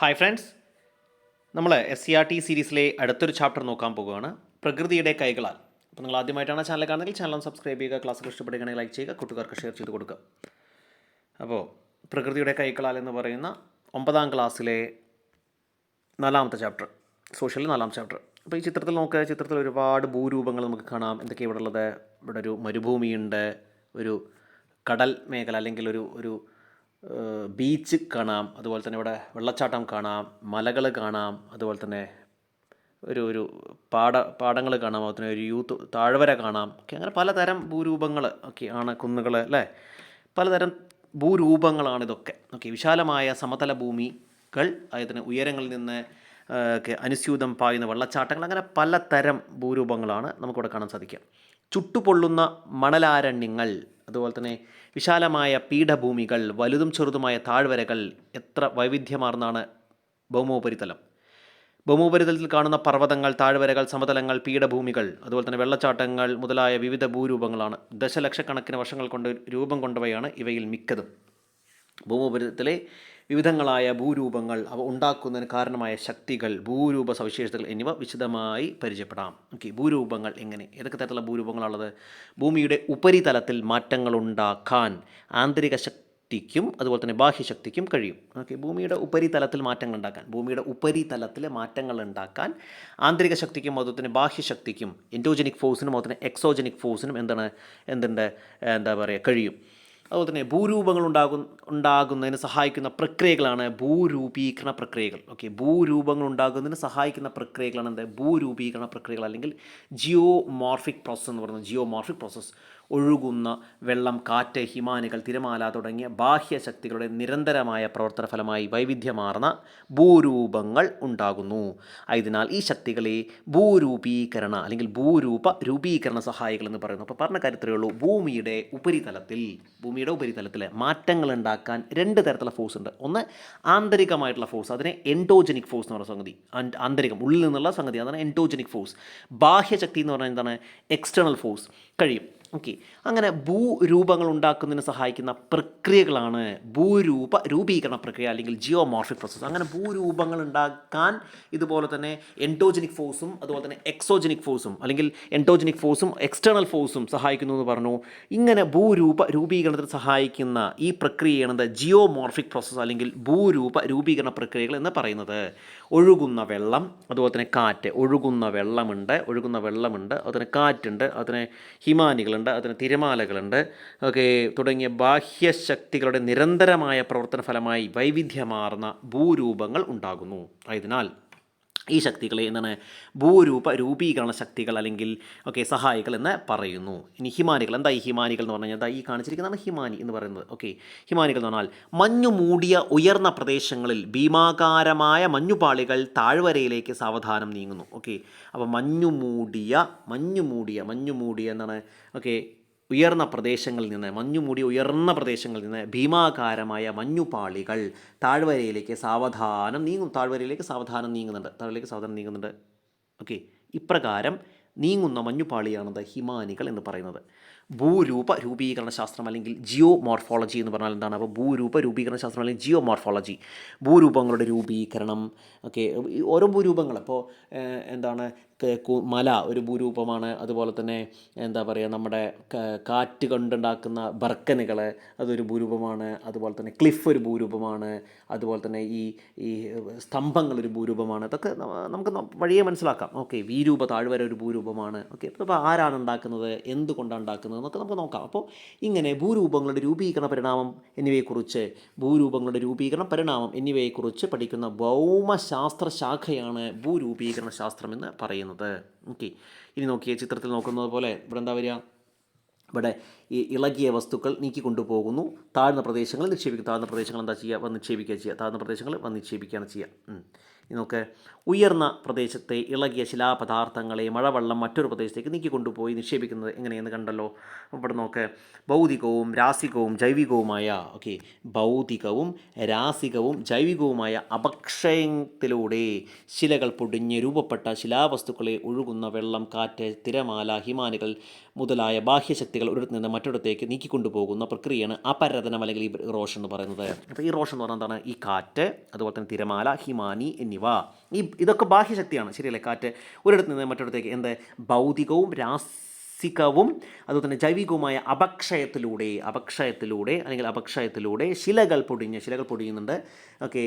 Hi friends നമ്മൾ S C R T സീരീസിലെ അടുത്തൊരു ചാപ്റ്റർ നോക്കാൻ പോകുകയാണ് പ്രകൃതിയുടെ കൈകളാൽ. അപ്പോൾ നിങ്ങൾ ആദ്യമായിട്ടാണ് ചാനൽ കാണുന്നതിൽ ചാനൽ സബ്സ്ക്രൈബ് ചെയ്യുക ക്ലാസ് ഇഷ്ടപ്പെടുകയാണെങ്കിൽ ലൈക്ക് ചെയ്യുക കൂട്ടുകാർക്ക് ഷെയർ ചെയ്ത് കൊടുക്കുക. അപ്പോൾ പ്രകൃതിയുടെ കൈകളാൽ എന്ന് പറയുന്ന ഒമ്പതാം ക്ലാസ്സിലെ നാലാമത്തെ ചാപ്റ്റർ സോഷ്യലിൽ നാലാം ചാപ്റ്റർ അപ്പോൾ ഈ ചിത്രത്തിൽ നോക്കുക ചിത്രത്തിൽ ഒരുപാട് ഭൂരൂപങ്ങൾ നമുക്ക് കാണാം. എന്തൊക്കെയാണ് ഇവിടെ ഉള്ളത്? ഇവിടെ ഒരു മരുഭൂമിയുണ്ട് ഒരു കടൽ മേഖല അല്ലെങ്കിൽ ഒരു ഒരു ബീച്ച് കാണാം അതുപോലെ തന്നെ ഇവിടെ വെള്ളച്ചാട്ടം കാണാം മലകൾ കാണാം അതുപോലെ തന്നെ ഒരു ഒരു പാട പാടങ്ങൾ കാണാം അതുപോലെ തന്നെ ഒരു യൂത്ത് താഴ്വര കാണാം. ഒക്കെ അങ്ങനെ പലതരം ഭൂരൂപങ്ങൾ ഒക്കെ ആണ് കുന്നുകൾ അല്ലേ? പലതരം ഭൂരൂപങ്ങളാണ് ഇതൊക്കെ. ഓക്കെ വിശാലമായ സമതല ഭൂമികൾ അതിന് ഉയരങ്ങളിൽ നിന്ന് ഒക്കെ അനുസ്യൂതം പായുന്ന വെള്ളച്ചാട്ടങ്ങൾ അങ്ങനെ പലതരം ഭൂരൂപങ്ങളാണ് നമുക്കിവിടെ കാണാൻ സാധിക്കുക. ചുട്ടുപൊള്ളുന്ന മണലാരണ്യങ്ങൾ അതുപോലെ തന്നെ വിശാലമായ പീഠഭൂമികൾ വലുതും ചെറുതുമായ താഴ്വരകൾ എത്ര വൈവിധ്യമാർന്നാണ് ഭൗമോപരിതലം. ഭൗമോപരിതലത്തിൽ കാണുന്ന പർവതങ്ങൾ താഴ്വരകൾ സമതലങ്ങൾ പീഠഭൂമികൾ അതുപോലെ തന്നെ വെള്ളച്ചാട്ടങ്ങൾ മുതലായ വിവിധ ഭൂരൂപങ്ങളാണ്. ദശലക്ഷക്കണക്കിന് വർഷങ്ങൾ കൊണ്ട് രൂപം കൊണ്ടവയാണ് ഇവയിൽ മിക്കതും. ഭൂമോപരിതലത്തിലെ വിവിധങ്ങളായ ഭൂരൂപങ്ങൾ അവ ഉണ്ടാക്കുന്നതിന് കാരണമായ ശക്തികൾ ഭൂരൂപ സവിശേഷതകൾ എന്നിവ വിശദമായി പരിചയപ്പെടാം. ഓക്കെ ഭൂരൂപങ്ങൾ എങ്ങനെ? ഏതൊക്കെ തരത്തിലുള്ള ഭൂരൂപങ്ങളുള്ളത് ഭൂമിയുടെ ഉപരിതലത്തിൽ മാറ്റങ്ങൾ ഉണ്ടാക്കാൻ ആന്തരിക ശക്തിക്കും അതുപോലെ തന്നെ ബാഹ്യശക്തിക്കും കഴിയും. ഓക്കെ ഭൂമിയുടെ ഉപരിതലത്തിൽ മാറ്റങ്ങൾ ഉണ്ടാക്കാൻ ഭൂമിയുടെ ഉപരിതലത്തിൽ മാറ്റങ്ങൾ ഉണ്ടാക്കാൻ ആന്തരിക ശക്തിക്കും അതുപോലെ തന്നെ ബാഹ്യശക്തിക്കും എൻഡോജനിക് ഫോഴ്സിനും അതുപോലെ തന്നെ എക്സോജനിക് ഫോഴ്സിനും എന്താണ് എന്തുണ്ട് എന്താ പറയുക കഴിയും. അതുപോലെ തന്നെ ഭൂരൂപങ്ങൾ ഉണ്ടാകും ഉണ്ടാകുന്നതിന് സഹായിക്കുന്ന പ്രക്രിയകളാണ് ഭൂരൂപീകരണ പ്രക്രിയകൾ. ഓക്കെ ഭൂരൂപങ്ങൾ ഉണ്ടാകുന്നതിന് സഹായിക്കുന്ന പ്രക്രിയകളാണ് എന്ത്? ഭൂരൂപീകരണ പ്രക്രിയകൾ അല്ലെങ്കിൽ ജിയോമോർഫിക് പ്രോസസ്സ് എന്ന് പറയുന്നത്. ജിയോമോർഫിക് പ്രോസസ്സ് ഒഴുകുന്ന വെള്ളം കാറ്റ് ഹിമാനികൾ തിരമാല തുടങ്ങിയ ബാഹ്യ ശക്തികളുടെ നിരന്തരമായ പ്രവർത്തന ഫലമായി വൈവിധ്യമാർന്ന ഭൂരൂപങ്ങൾ ഉണ്ടാകുന്നു. ആയതിനാൽ ഈ ശക്തികളെ ഭൂരൂപീകരണ അല്ലെങ്കിൽ ഭൂരൂപ രൂപീകരണ സഹായികൾ എന്ന് പറയുന്നു. അപ്പോൾ പറഞ്ഞ കാര്യത്തിലേ ഉള്ളൂ. ഭൂമിയുടെ ഉപരിതലത്തിൽ ഭൂമിയുടെ ഉപരിതലത്തിൽ മാറ്റങ്ങൾ ഉണ്ടാക്കാൻ രണ്ട് തരത്തിലുള്ള ഫോഴ്സ് ഉണ്ട്. ഒന്ന് ആന്തരികമായിട്ടുള്ള ഫോഴ്സ് അതിനെ എൻഡോജനിക് ഫോഴ്സ് എന്ന് പറയുന്ന സംഗതി. ആന്തരികം ഉള്ളിൽ നിന്നുള്ള സംഗതി അതാണ് എൻഡോജനിക് ഫോഴ്സ് ബാഹ്യശക്തി എന്ന് പറഞ്ഞാൽ എന്താണ്? എക്സ്റ്റേണൽ ഫോഴ്സ് കഴിയും. ഓക്കെ അങ്ങനെ ഭൂരൂപങ്ങൾ ഉണ്ടാക്കുന്നതിന് സഹായിക്കുന്ന പ്രക്രിയകളാണ് ഭൂരൂപ രൂപീകരണ പ്രക്രിയ അല്ലെങ്കിൽ ജിയോമോർഫിക് പ്രോസസ്സ് അങ്ങനെ ഭൂരൂപങ്ങൾ ഉണ്ടാക്കാൻ ഇതുപോലെ തന്നെ എൻഡോജനിക് ഫോഴ്സും അതുപോലെ തന്നെ എക്സോജനിക് ഫോഴ്സും അല്ലെങ്കിൽ എൻഡോജനിക് ഫോഴ്സും എക്സ്റ്റേണൽ ഫോഴ്സും സഹായിക്കുന്നു എന്ന് പറഞ്ഞു. ഇങ്ങനെ ഭൂരൂപ രൂപീകരണത്തിന് സഹായിക്കുന്ന ഈ പ്രക്രിയയാണ് എന്താ ജിയോമോർഫിക് പ്രോസസ്സ് അല്ലെങ്കിൽ ഭൂരൂപ രൂപീകരണ പ്രക്രിയകൾ എന്ന് പറയുന്നത്. ഒഴുകുന്ന വെള്ളം അതുപോലെ തന്നെ കാറ്റ്. ഒഴുകുന്ന വെള്ളമുണ്ട് ഒഴുകുന്ന വെള്ളമുണ്ട് അതിന് കാറ്റുണ്ട് അതിന് ഹിമാനികളുണ്ട് അതിന് തിരമാലകളുണ്ട്. ഒക്കെ തുടങ്ങിയ ബാഹ്യശക്തികളുടെ നിരന്തരമായ പ്രവർത്തന ഫലമായി വൈവിധ്യമാർന്ന ഭൂരൂപങ്ങൾ ഉണ്ടാകുന്നു. ആയതിനാൽ ഈ ശക്തികളെ എന്താണ് ഭൂരൂപ രൂപീകരണ ശക്തികൾ അല്ലെങ്കിൽ ഓക്കെ സഹായികൾ എന്ന് പറയുന്നു. ഇനി ഹിമാനികൾ എന്താ ഈ ഹിമാനികൾ എന്ന് പറഞ്ഞാൽ ദാ ഈ കാണിച്ചിരിക്കുന്നതാണ് ഹിമാനി എന്ന് പറയുന്നത്. ഓക്കെ ഹിമാനികൾ എന്ന് പറഞ്ഞാൽ മഞ്ഞു മൂടിയ ഉയർന്ന പ്രദേശങ്ങളിൽ ഭീമാകാരമായ മഞ്ഞുപാളികൾ താഴ്വരയിലേക്ക് സാവധാനം നീങ്ങുന്നു. ഓക്കെ അപ്പോൾ മഞ്ഞു മൂടിയ മഞ്ഞു മൂടിയ മഞ്ഞു മൂടിയ എന്താണ്? ഓക്കെ ഉയർന്ന പ്രദേശങ്ങളിൽ നിന്ന് മഞ്ഞു മുടി ഉയർന്ന പ്രദേശങ്ങളിൽ നിന്ന് ഭീമാകാരമായ മഞ്ഞുപാളികൾ താഴ്വരയിലേക്ക് സാവധാനം നീങ്ങും. താഴ്വരയിലേക്ക് സാവധാനം നീങ്ങുന്നുണ്ട്. താഴ്വരയിലേക്ക് സാവധാനം നീങ്ങുന്നുണ്ട്. ഓക്കെ ഇപ്രകാരം നീങ്ങുന്ന മഞ്ഞുപാളിയാണത് ഹിമാനികൾ എന്ന് പറയുന്നത്. ഭൂരൂപ രൂപീകരണ ശാസ്ത്രം അല്ലെങ്കിൽ ജിയോ മോർഫോളജി എന്ന് പറഞ്ഞാൽ എന്താണ്? അപ്പോൾ ഭൂരൂപ രൂപീകരണ ശാസ്ത്രം അല്ലെങ്കിൽ ജിയോ മോർഫോളജി ഭൂരൂപങ്ങളുടെ രൂപീകരണം. ഓക്കെ ഓരോ ഭൂരൂപങ്ങൾ അപ്പോൾ എന്താണ്? മല ഒരു ഭൂരൂപമാണ്. അതുപോലെ തന്നെ എന്താ പറയുക നമ്മുടെ കാറ്റ് കൊണ്ടുണ്ടാക്കുന്ന ബർക്കനുകൾ അതൊരു ഭൂരൂപമാണ്. അതുപോലെ തന്നെ ക്ലിഫ് ഒരു ഭൂരൂപമാണ്. അതുപോലെ തന്നെ ഈ ഈ സ്തംഭങ്ങൾ ഒരു ഭൂരൂപമാണ്. അതൊക്കെ നമുക്ക് വഴിയെ മനസ്സിലാക്കാം. ഓക്കെ വീരൂപ താഴ്വര ഒരു ഭൂരൂപമാണ്. ഓക്കെ അപ്പോൾ ആരാണ് ഉണ്ടാക്കുന്നത്? എന്തുകൊണ്ടാണ് ഉണ്ടാക്കുന്നത്? എന്നൊക്കെ നമുക്ക് നോക്കാം. അപ്പോൾ ഇങ്ങനെ ഭൂരൂപങ്ങളുടെ രൂപീകരണ പരിണാമം എന്നിവയെക്കുറിച്ച് ഭൂരൂപങ്ങളുടെ രൂപീകരണ പരിണാമം എന്നിവയെക്കുറിച്ച് പഠിക്കുന്ന ഭൗമശാസ്ത്ര ശാഖയാണ് ഭൂരൂപീകരണ ശാസ്ത്രം എന്ന് പറയുന്നത്. ഓക്കെ ഇനി നോക്കിയ ചിത്രത്തിൽ നോക്കുന്നത് പോലെ ഇവിടെ എന്താ വരിക? ഇവിടെ ഈ ഇളകിയ വസ്തുക്കൾ നീക്കി കൊണ്ടുപോകുന്നു താഴ്ന്ന പ്രദേശങ്ങൾ നിക്ഷേപിക്കും. താഴ്ന്ന പ്രദേശങ്ങൾ എന്താ ചെയ്യുക? വന്ന് നിക്ഷേപിക്കുക ചെയ്യുക. താഴ്ന്ന പ്രദേശങ്ങൾ വന്ന് നിക്ഷേപിക്കുകയാണ് ചെയ്യുക. നോക്ക് ഉയർന്ന പ്രദേശത്തെ ഇളകിയ ശിലാപദാർത്ഥങ്ങളെ മഴവെള്ളം മറ്റൊരു പ്രദേശത്തേക്ക് നീക്കി കൊണ്ടുപോയി നിക്ഷേപിക്കുന്നത് എങ്ങനെയെന്ന് കണ്ടല്ലോ? ഇവിടെ നോക്ക് ഭൗതികവും രാസികവും ജൈവികവുമായ ഓക്കെ ഭൗതികവും രാസികവും ജൈവികവുമായ അപക്ഷയത്തിലൂടെ ശിലകൾ പൊടിഞ്ഞ് രൂപപ്പെട്ട ശിലാവസ്തുക്കളെ ഒഴുകുന്ന വെള്ളം കാറ്റ് തിരമാല ഹിമാനികൾ മുതലായ ബാഹ്യശക്തികൾ ഒരിടത്ത് നിന്ന് മറ്റൊരിടത്തേക്ക് നീക്കിക്കൊണ്ടുപോകുന്ന പ്രക്രിയയാണ് അപരതനം അല്ലെങ്കിൽ ഈ റോഷൻ എന്ന് പറയുന്നത്. അപ്പോൾ ഈ റോഷൻ എന്ന് പറഞ്ഞാൽ എന്താണ്? ഈ കാറ്റ് അതുപോലെ തന്നെ തിരമാല ഹിമാനി എന്നിവ ഈ ഇതൊക്കെ ബാഹ്യശക്തിയാണ്. ശരിയല്ലേ? കാറ്റ്. ഒരിടത്ത് നിന്ന് മറ്റൊരിടത്തേക്ക്. എന്ത്? ഭൗതികവും രാസികവും അതുപോലെ തന്നെ ജൈവികവുമായ അപക്ഷയത്തിലൂടെ അപക്ഷയത്തിലൂടെ അല്ലെങ്കിൽ അപക്ഷയത്തിലൂടെ ശിലകൾ പൊടിഞ്ഞ് ശിലകൾ പൊടിയുന്നുണ്ട്. ഓക്കെ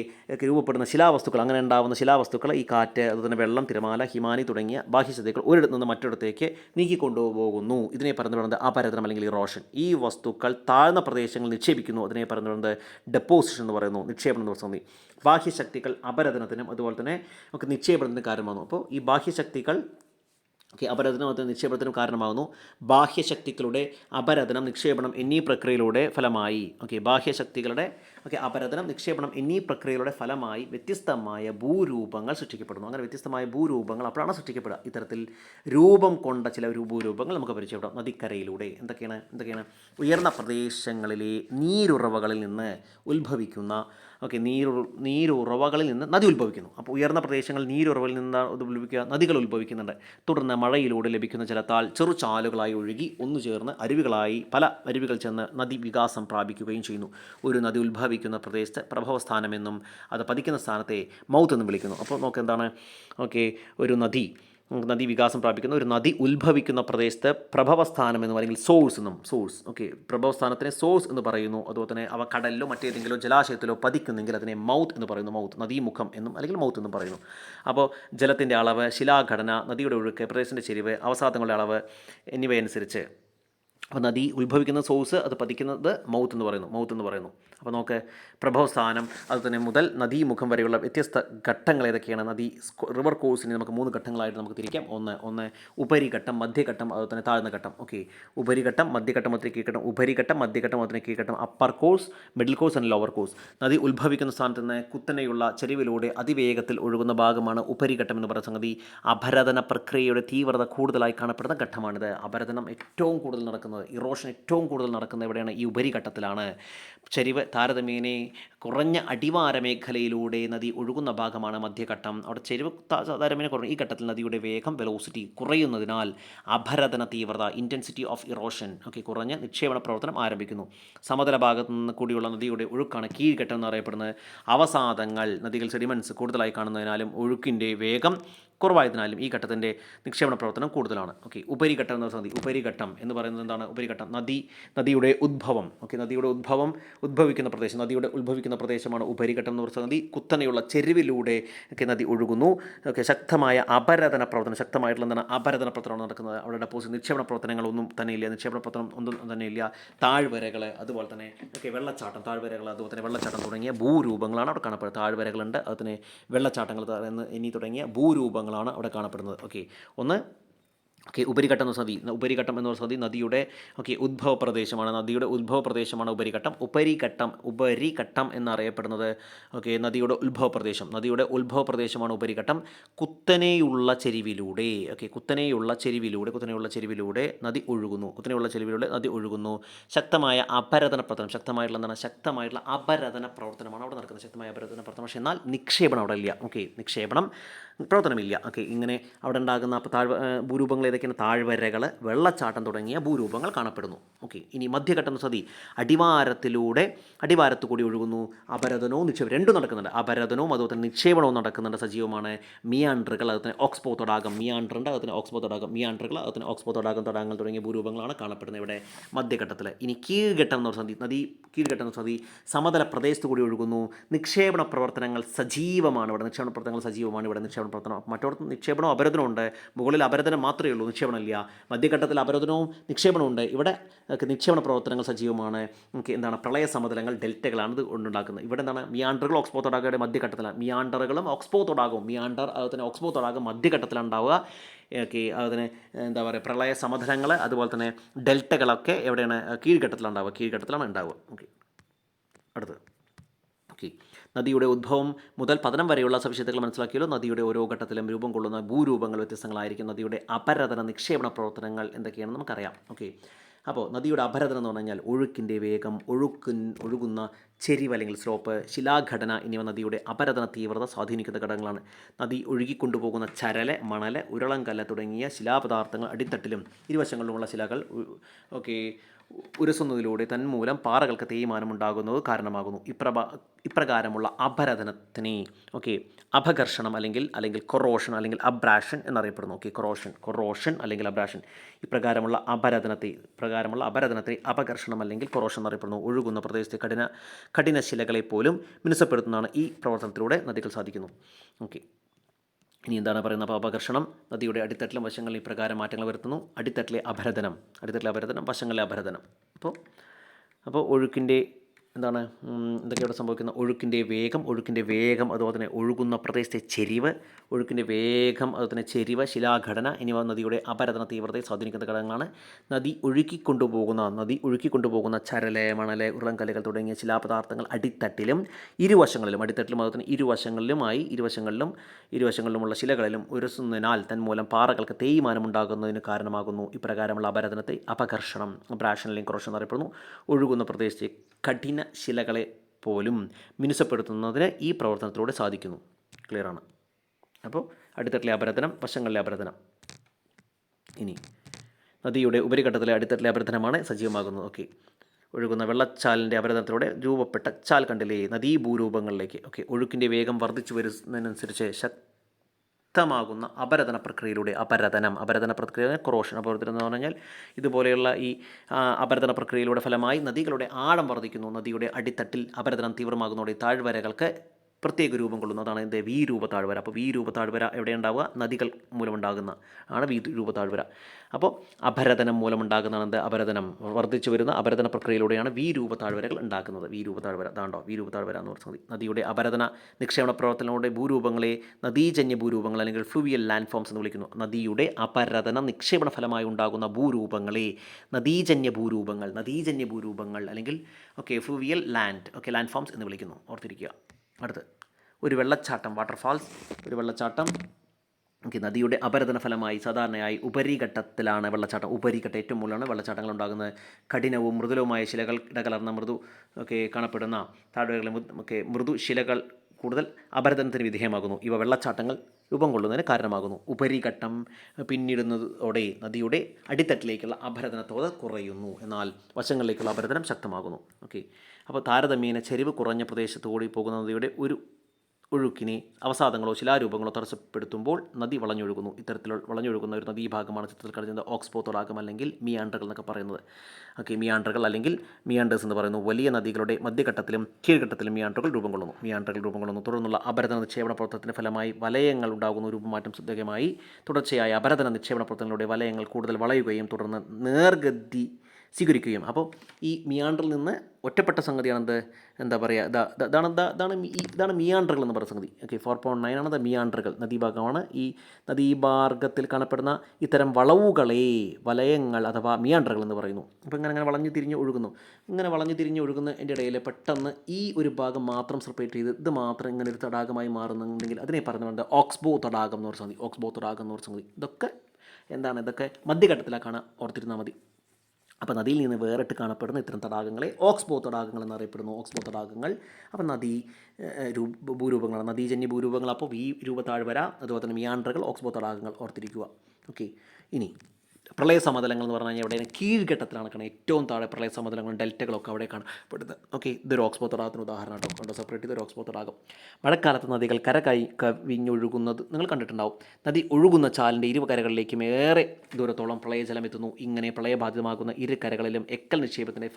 രൂപപ്പെടുന്ന ശിലാവസ്തുക്കൾ അങ്ങനെ ഉണ്ടാകുന്ന ശിലാവസ്തുക്കൾ ഈ കാറ്റ് അതുപോലെ തന്നെ വെള്ളം തിരമാല ഹിമാനി തുടങ്ങിയ ബാഹ്യശക്തികൾ ഒരിടത്ത് നിന്ന് മറ്റൊരിടത്തേക്ക് നീക്കിക്കൊണ്ടുപോകുന്നു. ഇതിനെ പറയുന്നത് അപരതനം അല്ലെങ്കിൽ റോഷൻ ഈ വസ്തുക്കൾ താഴ്ന്ന പ്രദേശങ്ങളിൽ നിക്ഷേപിക്കുന്നു. അതിനെ പറയുന്നത് ഡെപ്പോസിഷൻ എന്ന് പറയുന്നു. നിക്ഷേപണം എന്ന് പറയുന്നത് ബാഹ്യശക്തികൾ അപരതനത്തിനും അതുപോലെ തന്നെ ഒക്കെ നിക്ഷേപണത്തിന് കാരണമാകുന്നു. അപ്പോൾ ഈ ബാഹ്യശക്തികൾ ഓക്കെ അപരതനം അത് നിക്ഷേപണത്തിനും കാരണമാകുന്നു. ബാഹ്യശക്തികളുടെ അപരതനം നിക്ഷേപണം എന്നീ പ്രക്രിയയിലൂടെ ഫലമായി. ഓക്കെ ബാഹ്യശക്തികളുടെ ഓക്കെ അപരതനം നിക്ഷേപണം എന്നീ പ്രക്രിയകളുടെ ഫലമായി വ്യത്യസ്തമായ ഭൂരൂപങ്ങൾ സൃഷ്ടിക്കപ്പെടുന്നു. അങ്ങനെ വ്യത്യസ്തമായ ഭൂരൂപങ്ങൾ അപ്പോഴാണ് സൃഷ്ടിക്കപ്പെടുക. ഇത്തരത്തിൽ രൂപം കൊണ്ട ചില ഭൂരൂപങ്ങൾ നമുക്ക് പരിചയപ്പെടാം. നദിക്കരയിലൂടെ. എന്തൊക്കെയാണ് എന്തൊക്കെയാണ്? ഉയർന്ന പ്രദേശങ്ങളിലെ നീരുറവകളിൽ നിന്ന് ഉത്ഭവിക്കുന്ന ഓക്കെ നീരു നീരുറവകളിൽ നിന്ന് നദി ഉത്ഭവിക്കുന്നു. അപ്പോൾ ഉയർന്ന പ്രദേശങ്ങളിൽ നീരുറവകളിൽ നിന്ന് ഉത്ഭവിക്കുക നദികൾ ഉത്ഭവിക്കുന്നുണ്ട്. തുടർന്ന് മഴയിലൂടെ ലഭിക്കുന്ന ജലത്താൽ ചെറുചാലുകളായി ഒഴുകി ഒന്നു ചേർന്ന് അരുവികളായി പല അരുവികൾ ചെന്ന് നദി വികാസം പ്രാപിക്കുകയും ചെയ്യുന്നു. ഒരു നദി ഉത്ഭവിക്കുന്ന പ്രദേശത്തെ പ്രഭവസ്ഥാനമെന്നും അത് പതിക്കുന്ന സ്ഥാനത്തെ മൗത്ത് എന്നും വിളിക്കുന്നു. അപ്പോൾ നോക്കെന്താണ് ഓക്കെ ഒരു നദി നദി വികാസം പ്രാപിക്കുന്ന ഒരു നദി ഉത്ഭവിക്കുന്ന പ്രദേശത്ത് പ്രഭവസ്ഥാനം എന്ന് അല്ലെങ്കിൽ സോഴ്സ് എന്നും സോഴ്സ് ഓക്കെ പ്രഭവസ്ഥാനത്തിനെ സോഴ്സ് എന്ന് പറയുന്നു. അതുപോലെ തന്നെ അവ കടലിലോ മറ്റേതെങ്കിലോ ജലാശയത്തിലോ പതിക്കുന്നെങ്കിൽ അതിനെ മൗത്ത് എന്ന് പറയുന്നു. മൗത്ത് നദീമുഖം എന്നും അല്ലെങ്കിൽ മൗത്ത് എന്നും പറയുന്നു. അപ്പോൾ ജലത്തിന്റെ അളവ് ശിലാഘടന നദിയുടെ ഒഴുക്ക് പ്രദേശത്തിന്റെ ചെരിവ് അവസാദങ്ങളുടെ അളവ് എന്നിവയനുസരിച്ച്. അപ്പോൾ നദി ഉത്ഭവിക്കുന്ന സോഴ്സ് അത് പതിക്കുന്നത് മൗത്ത് എന്ന് പറയുന്നു. മൗത്ത് എന്ന് പറയുന്നു. അപ്പോൾ നമുക്ക് പ്രഭവസ്ഥാനം അതുതന്നെ മുതൽ നദീമുഖം വരെയുള്ള വ്യത്യസ്ത ഘട്ടങ്ങൾ ഏതൊക്കെയാണ്? നദി റിവർ കോഴ്സിനെ നമുക്ക് മൂന്ന് ഘട്ടങ്ങളായിട്ട് നമുക്ക് തിരിക്കാം. ഒന്ന് ഒന്ന് ഉപരിഘട്ടം മധ്യഘട്ടം അതുപോലെ തന്നെ താഴ്ന്ന ഘട്ടം. ഓക്കെ ഉപരിഘട്ടം മധ്യഘട്ടം മുതൽ കീഴ്ഘട്ടം. ഉപരിഘട്ടം മധ്യഘട്ടം മുതൽ കീഴ്ഘട്ടം. Upper course middle course and lower course നദി ഉത്ഭവിക്കുന്ന സ്ഥാനത്ത് നിന്ന് കുത്തനെയുള്ള ചെരിവിലൂടെ അതിവേഗത്തിൽ ഒഴുകുന്ന ഭാഗമാണ് ഉപരിഘട്ടം എന്ന് പറയുന്ന സംഗതി. അപരതന പ്രക്രിയയുടെ തീവ്രത കൂടുതലായി കാണപ്പെടുന്ന ഘട്ടമാണിത്. അപരതനം ഏറ്റവും കൂടുതൽ നടക്കുന്നത് ഇറോഷൻ ഏറ്റവും കൂടുതൽ നടക്കുന്നത് എവിടെയാണ്? ഈ ഉപരിഘട്ടത്തിലാണ്. ചരിവ് താരതമ്യേനെ കുറഞ്ഞ അടിവാര മേഖലയിലൂടെ നദി ഒഴുകുന്ന ഭാഗമാണ് മധ്യഘട്ടം. അവിടെ ചെരുവ് താരതമ്യേന കുറഞ്ഞ ഈ ഘട്ടത്തിൽ നദിയുടെ വേഗം വെലോസിറ്റി കുറയുന്നതിനാൽ അപരതന തീവ്രത ഇന്റൻസിറ്റി ഓഫ് ഇറോഷൻ ഒക്കെ കുറഞ്ഞ നിക്ഷേപണ പ്രവർത്തനം ആരംഭിക്കുന്നു. സമതല ഭാഗത്തു നിന്ന് കൂടിയുള്ള നദിയുടെ ഒഴുക്കാണ് കീഴ്ഘട്ടം എന്നറിയപ്പെടുന്നത്. അവസാദങ്ങൾ നദികൾ സെഡിമെൻസ് കൂടുതലായി കാണുന്നതിനാലും ഒഴുക്കിന്റെ വേഗം കുറവായതിനാലും ഈ ഘട്ടത്തിന്റെ നിക്ഷേപണ പ്രവർത്തനം കൂടുതലാണ്. ഓക്കെ ഉപരിഘട്ടം എന്ന സംഗതി ഉപരിഘട്ടം എന്ന് പറയുന്നത് എന്താണ്? ഉപരിഘട്ടം. നദി നദിയുടെ ഉദ്ഭവം ഓക്കെ നദിയുടെ ഉദ്ഭവം ഉദ്ഭവിക്കുന്ന പ്രദേശം. നദിയുടെ ഉത്ഭവിക്കുന്ന പ്രദേശമാണ് ഉപരിഘട്ടം എന്ന് പറയുന്ന കുത്തനെയുള്ള ചെരുവിലൂടെ ഒക്കെ നദി ഒഴുകുന്നു. ഓക്കെ ശക്തമായ അപരതന പ്രവർത്തനം ശക്തമായിട്ടുള്ള എന്താണ്? അപരതന പ്രവർത്തനമാണ് നടക്കുന്നത്. അവിടെ ഡെപ്പോസിറ്റ് നിക്ഷേപണ പ്രവർത്തനങ്ങളൊന്നും തന്നെ ഇല്ല നിക്ഷേപണ പ്രവർത്തനം ഒന്നും തന്നെ ഇല്ല താഴ്വരകൾ അതുപോലെ തന്നെ ഓക്കെ വെള്ളച്ചാട്ടം താഴ്വരകൾ അതുപോലെ തന്നെ വെള്ളച്ചാട്ടം തുടങ്ങിയ ഭൂരൂപങ്ങളാണ് അവിടെ കാണപ്പെടുന്നത്. താഴ്വരകളുണ്ട് അതുപോലെ തന്നെ വെള്ളച്ചാട്ടങ്ങൾ ഇനി തുടങ്ങിയ എന്നീ ഭൂരൂപങ്ങളാണ് അവിടെ കാണപ്പെടുന്നത്. ഓക്കെ ഒന്ന് ഓക്കെ ഉപരിഘട്ടം എന്ന നദി ഉപരിഘട്ടം എന്ന് പറയുന്നത് നദി നദിയുടെ ഓക്കെ ഉദ്ഭവ പ്രദേശമാണ്. നദിയുടെ ഉദ്ഭവ പ്രദേശമാണ് ഉപരിഘട്ടം. ഉപരിഘട്ടം ഉപരിഘട്ടം എന്നറിയപ്പെടുന്നത് ഓക്കെ നദിയുടെ ഉത്ഭവ പ്രദേശം. നദിയുടെ ഉത്ഭവ പ്രദേശമാണ് ഉപരിഘട്ടം. കുത്തനെയുള്ള ചെരിവിലൂടെ ഓക്കെ കുത്തനെയുള്ള ചെരിവിലൂടെ കുത്തനെയുള്ള ചെരിവിലൂടെ നദി ഒഴുകുന്നു. കുത്തനെയുള്ള ചെരിവിലൂടെ നദി ഒഴുകുന്നു. ശക്തമായ അപരതന പ്രവർത്തനം ശക്തമായിട്ടുള്ള എന്താണ്? ശക്തമായിട്ടുള്ള അപരതന പ്രവർത്തനമാണ് അവിടെ നടക്കുന്നത്. ശക്തമായ അപരതന പ്രവർത്തനം. പക്ഷേ എന്നാൽ നിക്ഷേപണം അവിടെ ഇല്ല. ഓക്കെ നിക്ഷേപണം പ്രവർത്തനമില്ല. ഓക്കെ ഇങ്ങനെ അവിടെ ഉണ്ടാകുന്ന താഴ്വ ഭൂരൂപങ്ങളെ ഏതൊക്കെയാണ് താഴ്വരകൾ വെള്ളച്ചാട്ടം തുടങ്ങിയ ഭൂരൂപങ്ങൾ കാണപ്പെടുന്നു. ഓക്കെ ഇനി മധ്യഘട്ടം സതി അടിവാരത്തിലൂടെ അടിവാരത്തു കൂടി ഒഴുകുന്നു. അപരതനവും നിക്ഷേപം രണ്ടും നടക്കുന്നുണ്ട്. അപരതനവും അതുപോലെ തന്നെ നിക്ഷേപണവും നടക്കുന്നുണ്ട് സജീവമാണ്. മിയാൻഡറുകൾ അതുപോലെ തന്നെ ഓക്സ്പോ തടാകം. മിയാണ്ടറുണ്ട് അതുപോലെ തന്നെ ഓക്സ്പോ തടാകം. മിയാണ്ടറുകൾ അതുപോലെ തന്നെ ഓക്സ്പോ തടാകം തടാകങ്ങൾ തുടങ്ങിയ ഭൂരൂപങ്ങളാണ് കാണപ്പെടുന്നത് ഇവിടെ മധ്യഘട്ടത്തിൽ ഇനി കീഴ്ഘട്ടം എന്ന് പറഞ്ഞ സന്ധി നദി കീഴ്ഘട്ടം എന്ന് സതി സമതല പ്രദേശത്ത് കൂടി ഒഴുകുന്നു. നിക്ഷേപണ പ്രവർത്തനങ്ങൾ സജീവമാണ് ഇവിടെ. നിക്ഷേപണ പ്രവർത്തനങ്ങൾ സജീവമാണ് ഇവിടെ. നിക്ഷേപണ പ്രവർത്തനം മറ്റോടത്ത് നിക്ഷേപണം അപരതനവും ഉണ്ട് മുകളിൽ അപരതനം മാത്രമേ ഉള്ളൂ നിക്ഷേപണമില്ല. മധ്യഘട്ടത്തിൽ അപരോധനവും നിക്ഷേപണവും ഉണ്ട്. ഇവിടെ നിക്ഷേപണ പ്രവർത്തനങ്ങൾ സജീവമാണ്. എന്താണ് പ്രളയ സമതലങ്ങൾ ഡെൽറ്റകളാണ് ഇത് കൊണ്ടുണ്ടാക്കുന്നത്. ഇവിടെ എന്താണ് മിയാണ്ടറുകൾ ഓക്സ്പോ തടാകയുടെ മധ്യഘട്ടത്തിലാണ്. മിയാണ്ടറുകളും ഓക്സ്പോ തടാകവും മിയാണ്ടർ അതുപോലെ തന്നെ തടാകം മധ്യഘട്ടത്തിലാണ് ഉണ്ടാവുക ഓക്കെ അതിന് എന്താ പറയുക പ്രളയ സമതലങ്ങൾ അതുപോലെ തന്നെ ഡെൽറ്റകളൊക്കെ എവിടെയാണ് കീഴ്ഘട്ടത്തിലുണ്ടാവുക. കീഴ്ഘട്ടത്തിലാണ് ഉണ്ടാവുക. ഓക്കെ. അടുത്തത്. നദിയുടെ ഉദ്ഭവം മുതൽ പതനം വരെയുള്ള സവിശേഷതകൾ മനസ്സിലാക്കിയല്ലോ. നദിയുടെ ഓരോ ഘട്ടത്തിലും രൂപം കൊള്ളുന്ന ഭൂരൂപങ്ങൾ വ്യത്യസ്തങ്ങളായിരിക്കും. നദിയുടെ അപരതന നിക്ഷേപണ പ്രവർത്തനങ്ങൾ എന്തൊക്കെയാണെന്ന് നമുക്കറിയാം. ഓക്കെ. അപ്പോൾ നദിയുടെ അപരതനം എന്ന് പറഞ്ഞാൽ ഒഴുക്കിന്റെ വേഗം ഒഴുക്കു ഒഴുകുന്ന ചെരിവ് അല്ലെങ്കിൽ സ്ലോപ്പ് ശിലാഘടന എന്നിവ നദിയുടെ അപരതന തീവ്രത സ്വാധീനിക്കുന്ന ഘടകങ്ങളാണ്. നദി ഒഴുകിക്കൊണ്ടുപോകുന്ന ചരൽ മണൽ ഉരുളങ്കല്ല് തുടങ്ങിയ ശിലാപദാർത്ഥങ്ങൾ അടിത്തട്ടിലും ഇരുവശങ്ങളിലുമുള്ള ശിലകൾ ഓക്കെ ഉരസുന്നതിലൂടെ തന്മൂലം പാറകൾക്ക് തേയ്മാനമുണ്ടാകുന്നത് കാരണമാകുന്നു. ഇപ്രഭ ഇപ്രകാരമുള്ള അപരതനത്തിന് ഓക്കെ അപകർഷണം അല്ലെങ്കിൽ അല്ലെങ്കിൽ കൊറോഷൻ അല്ലെങ്കിൽ അബ്രാഷൻ എന്നറിയപ്പെടുന്നു. ഓക്കെ കൊറോഷൻ കൊറോഷൻ അല്ലെങ്കിൽ അബ്രാഷൻ ഇപ്രകാരമുള്ള അപരതനത്തെ ഇപ്രകാരമുള്ള അപരതനത്തെ അപകർഷണം അല്ലെങ്കിൽ കൊറോഷൻ എന്നറിയപ്പെടുന്നു. ഒഴുകുന്ന പ്രദേശത്തെ കഠിന കഠിനശിലകളെ പോലും മിനുസപ്പെടുത്തുന്നതാണ് ഈ പ്രവർത്തനത്തിലൂടെ നദികൾ സാധിക്കുന്നു. ഓക്കെ ഇനി എന്താണ് പറയുന്നത് അപ്പോൾ അപകർഷണം നദിയുടെ അടിത്തട്ടിലും വശങ്ങളിൽ ഇപ്രകാരം മാറ്റങ്ങൾ വരുത്തുന്നു. അടിത്തട്ടിലെ അപരതനം അടിത്തട്ടിലെ അപരതനം വശങ്ങളിലെ അപരതനം അപ്പോൾ അപ്പോൾ ഒഴുക്കിന്റെ എന്താണ് എന്തൊക്കെ ഇവിടെ സംഭവിക്കുന്ന ഒഴുക്കിന്റെ വേഗം ഒഴുക്കിന്റെ വേഗം അതുപോലെ തന്നെ ഒഴുകുന്ന പ്രദേശത്തെ ചെരിവ് ഒഴുക്കിന്റെ വേഗം അതുപോലെ തന്നെ ചെരിവ് ശിലാഘടന എന്നിവ നദിയുടെ അപരതന തീവ്രതയെ സ്വാധീനിക്കുന്ന ഘടകങ്ങളാണ്. നദി ഒഴുക്കിക്കൊണ്ടുപോകുന്ന നദി ഒഴുക്കിക്കൊണ്ടുപോകുന്ന ചരൽ മണൽ ഉരുളൻകല്ലുകൾ തുടങ്ങിയ ശിലാപദാർത്ഥങ്ങൾ അടിത്തട്ടിലും ഇരുവശങ്ങളിലും അടിത്തട്ടിലും അതുപോലെ തന്നെ ഇരുവശങ്ങളിലുമായി ഇരുവശങ്ങളിലും ഇരുവശങ്ങളിലുമുള്ള ശിലകളിലും ഉരസുന്നതിനാൽ തന്മൂലം പാറകൾക്ക് തേയ്മാനം ഉണ്ടാകുന്നതിന് കാരണമാകുന്നു. ഇപ്രകാരമുള്ള അപരതനത്തെ അപകർഷണം അല്ലെങ്കിൽ കുറച്ച് എന്നറിയപ്പെടുന്നു ഒഴുകുന്ന പ്രദേശത്തെ കഠിന ശിലകളെ പോലും മിനുസപ്പെടുത്തുന്നതിന് ഈ പ്രവർത്തനത്തിലൂടെ സാധിക്കുന്നു. ക്ലിയറാണ് അപ്പോൾ അടിത്തട്ടിലെ അപരതനം വശങ്ങളിലെ അപരതനം. ഇനി നദിയുടെ ഉപരിഘട്ടത്തിലെ അടിത്തട്ടിലെ അപരതനമാണ് സജീവമാകുന്നത്. ഓക്കെ ഒഴുകുന്ന വെള്ളച്ചാലിന്റെ അപരതനത്തിലൂടെ രൂപപ്പെട്ട ചാൽ കണ്ടിലെ നദീഭൂരൂപങ്ങളിലേക്ക്. ഓക്കെ ഒഴുക്കിന്റെ വേഗം വർദ്ധിച്ചു വരുന്നതിനനുസരിച്ച് ശക്തമാകുന്ന അപരതന പ്രക്രിയയിലൂടെ അപരതനം അപരതന പ്രക്രിയ ക്രോഷൻ അപരതനം എന്ന് പറഞ്ഞാൽ ഇതുപോലെയുള്ള ഈ അപരതന പ്രക്രിയയിലൂടെ ഫലമായി നദികളുടെ ആഴം വർദ്ധിക്കുന്നു. നദിയുടെ അടിത്തട്ടിൽ അപരതനം തീവ്രമാകുന്നതോടെ താഴ്വരകൾക്ക് പ്രത്യേക രൂപം കൊള്ളുന്നു. അതാണ് എന്ത് വി രൂപ താഴ്വര അപ്പോൾ വി രൂപ താഴ്വര എവിടെ ഉണ്ടാവുക നദികൾ മൂലമുണ്ടാകുന്ന ആണ് വി രൂപ താഴ്വര അപ്പോൾ അപരതനം മൂലമുണ്ടാകുന്നതാണ് എന്ത്? അപരതനം. വർദ്ധിച്ചു വരുന്ന അപരതന പ്രക്രിയയിലൂടെയാണ് വി രൂപ താഴ്വരകൾ ഉണ്ടാക്കുന്നത്. വി രൂപ താഴ്വര അതാണ്ടോ വി രൂപ താഴ്വര എന്ന് പറഞ്ഞത് നദിയുടെ അപരതന നിക്ഷേപണ പ്രവർത്തനങ്ങളുടെ ഭൂരൂപങ്ങളെ നദീജന്യ ഭൂരൂപങ്ങൾ അല്ലെങ്കിൽ ഫ്ലൂവിയൽ ലാൻഡ് ഫോംസ് എന്ന് വിളിക്കുന്നു. നദിയുടെ അപരതന നിക്ഷേപണ ഫലമായി ഉണ്ടാകുന്ന ഭൂരൂപങ്ങളെ നദീജന്യ ഭൂരൂപങ്ങൾ നദീജന്യ ഭൂരൂപങ്ങൾ അല്ലെങ്കിൽ okay fluvial land okay land forms എന്ന് വിളിക്കുന്നു. ഓർത്തിരിക്കുക. അടുത്ത്. ഒരു വെള്ളച്ചാട്ടം വാട്ടർഫാൾസ് ഒരു വെള്ളച്ചാട്ടം. ഓക്കെ നദിയുടെ അപരതന ഫലമായി സാധാരണയായി ഉപരിഘട്ടത്തിലാണ് വെള്ളച്ചാട്ടം. ഉപരിഘട്ടം ഏറ്റവും മുകളിലാണ് വെള്ളച്ചാട്ടങ്ങൾ ഉണ്ടാകുന്നത്. കഠിനവും മൃദുലവുമായ ശിലകൾ ഇടകലർന്ന മൃദു ഒക്കെ കാണപ്പെടുന്ന താഴ്വരകളിൽ ഒക്കെ മൃദു ശിലകൾ കൂടുതൽ അപരതനത്തിന് വിധേയമാകുന്നു. ഇവ വെള്ളച്ചാട്ടങ്ങൾ രൂപം കൊള്ളുന്നതിന് കാരണമാകുന്നു. ഉപരിഘട്ടം പിന്നിടുന്നതോടെ നദിയുടെ അടിത്തട്ടിലേക്കുള്ള അപരതന തോത് കുറയുന്നു. എന്നാൽ വശങ്ങളിലേക്കുള്ള അപരതനം ശക്തമാകുന്നു. ഓക്കെ അപ്പോൾ താരതമ്യേന ചെരിവ് കുറഞ്ഞ പ്രദേശത്തുകൂടി പോകുന്ന നദിയുടെ ഒരു ഒഴുക്കിനെ അവസാദങ്ങളോ ശിലാരൂപങ്ങളോ തടസ്സപ്പെടുത്തുമ്പോൾ നദി വളഞ്ഞൊഴുകുന്നു. ഇത്തരത്തിലുള്ള വളഞ്ഞൊഴുകുന്ന ഒരു നദീഭാഗമാണ് ചിത്രത്തിൽ കാണിക്കുന്നത് ഓക്സ്പോ തടാകം അല്ലെങ്കിൽ മിയാൻഡറുകൾ എന്നൊക്കെ പറയുന്നത്. ഓക്കെ മിയാൻഡറുകൾ അല്ലെങ്കിൽ മിയാണ്ടേഴ്സ് എന്ന് പറയുന്നു. വലിയ നദികളുടെ മധ്യഘട്ടത്തിലും കീഴ്ഘട്ടത്തിലും മിയാൻഡറുകൾ രൂപം കൊള്ളുന്നു. മിയാണ്ടറുകൾ രൂപം കൊള്ളുന്നു. തുടർന്നുള്ള അപരതന നിക്ഷേപണ പ്രവർത്തനത്തിന് ഫലമായി വലയങ്ങൾ ഉണ്ടാകുന്ന രൂപമാറ്റം ശ്രദ്ധേയമായി. തുടർച്ചയായ അപരതന നിക്ഷേപണ പ്രവർത്തനങ്ങളുടെ വലയങ്ങൾ കൂടുതൽ വളയുകയും തുടർന്ന് നേർഗതി സ്വീകരിക്കുകയും. അപ്പോൾ ഈ മിയാണ്ടറിൽ നിന്ന് ഒറ്റപ്പെട്ട സംഗതിയാണെന്ത്? എന്താ പറയുക ഇതാ ഇതാ- ഇതാണ് ഇതാ- ഇതാണ് ഇതാണ് മിയാണ്ടറുകൾ എന്ന് പറയുന്ന സംഗതി. ഓക്കെ ഫോർ പോയിന്റ് നയൻ ആണ് മിയാണ്ടറുകൾ നദീഭാഗമാണ്. ഈ നദീഭാഗത്തിൽ കാണപ്പെടുന്ന ഇത്തരം വളവുകളെ വലയങ്ങൾ അഥവാ മിയാണ്ടറുകൾ എന്ന് പറയുന്നു. അപ്പോൾ ഇങ്ങനെ അങ്ങനെ വളഞ്ഞു തിരിഞ്ഞ് ഒഴുകുന്നു. ഇങ്ങനെ വളഞ്ഞു തിരിഞ്ഞ് ഒഴുകുന്നതിന്റെ ഇടയിൽ പെട്ടെന്ന് ഈ ഒരു ഭാഗം മാത്രം സെപ്പറേറ്റ് ചെയ്ത് ഇത് മാത്രം ഇങ്ങനെ ഒരു തടാകമായി മാറുന്നുണ്ടെങ്കിൽ അതിനെ പറയുന്നത് ഓക്സ്ബോ തടാകം എന്ന് പറഞ്ഞ സംഗതി ഓക്സ്ബോ തടാകം എന്ന് പറഞ്ഞ സംഗതി. ഇതൊക്കെ എന്താണ്? ഇതൊക്കെ മധ്യഘട്ടത്തിലാക്കാണ് ഓർത്തിരുന്നാൽ മതി. അപ്പോൾ നദിയിൽ നിന്ന് വേറിട്ട് കാണപ്പെടുന്ന ഇത്തരം തടാകങ്ങളെ ഓക്സ്ബോ തടാകങ്ങൾ എന്നറിയപ്പെടുന്നു. ഓക്സ്ബോ തടാകങ്ങൾ. അപ്പോൾ നദി രൂപ ഭൂരൂപങ്ങളാണ്. നദീജന്യ ഭൂരൂപങ്ങൾ. അപ്പോൾ ഈ രൂപ താഴ്വര അതുപോലെ തന്നെ മിയാൻഡറുകൾ ഓക്സ്ബോ തടാകങ്ങൾ ഓർത്തിരിക്കുക. ഓക്കെ. ഇനി പ്രളയ സമതലങ്ങൾ എന്ന് പറഞ്ഞു കഴിഞ്ഞാൽ എവിടെയാണ് കീഴ്ഘട്ടത്തിലാണ് കാണുന്നത് ഏറ്റവും താഴെ പ്രളയ സമതലങ്ങളും ഡെൽറ്റകളൊക്കെ അവിടെ കാണപ്പെടുന്നത് ഓക്കെ ഇതൊരു ഓക്സ്ബോ തടാകത്തിന് ഉദാഹരണം കേട്ടോ. സെപ്പറേറ്റ് ഇതൊരു ഓക്സ്ബോ തടാകം. മഴക്കാലത്ത് നദികൾ കര കൈ കവിഞ്ഞൊഴുകുന്നത് നിങ്ങൾ കണ്ടിട്ടുണ്ടാവും. നദി ഒഴുകുന്ന ചാലിന്റെ ഇരു കരകളിലേക്കും ഏറെ ദൂരത്തോളം പ്രളയജലം എത്തുന്നു. ഇങ്ങനെ പ്രളയബാധിതമാകുന്ന ഇരു കരകളിലും എക്കൽ നിക്ഷേപത്തിന്റെ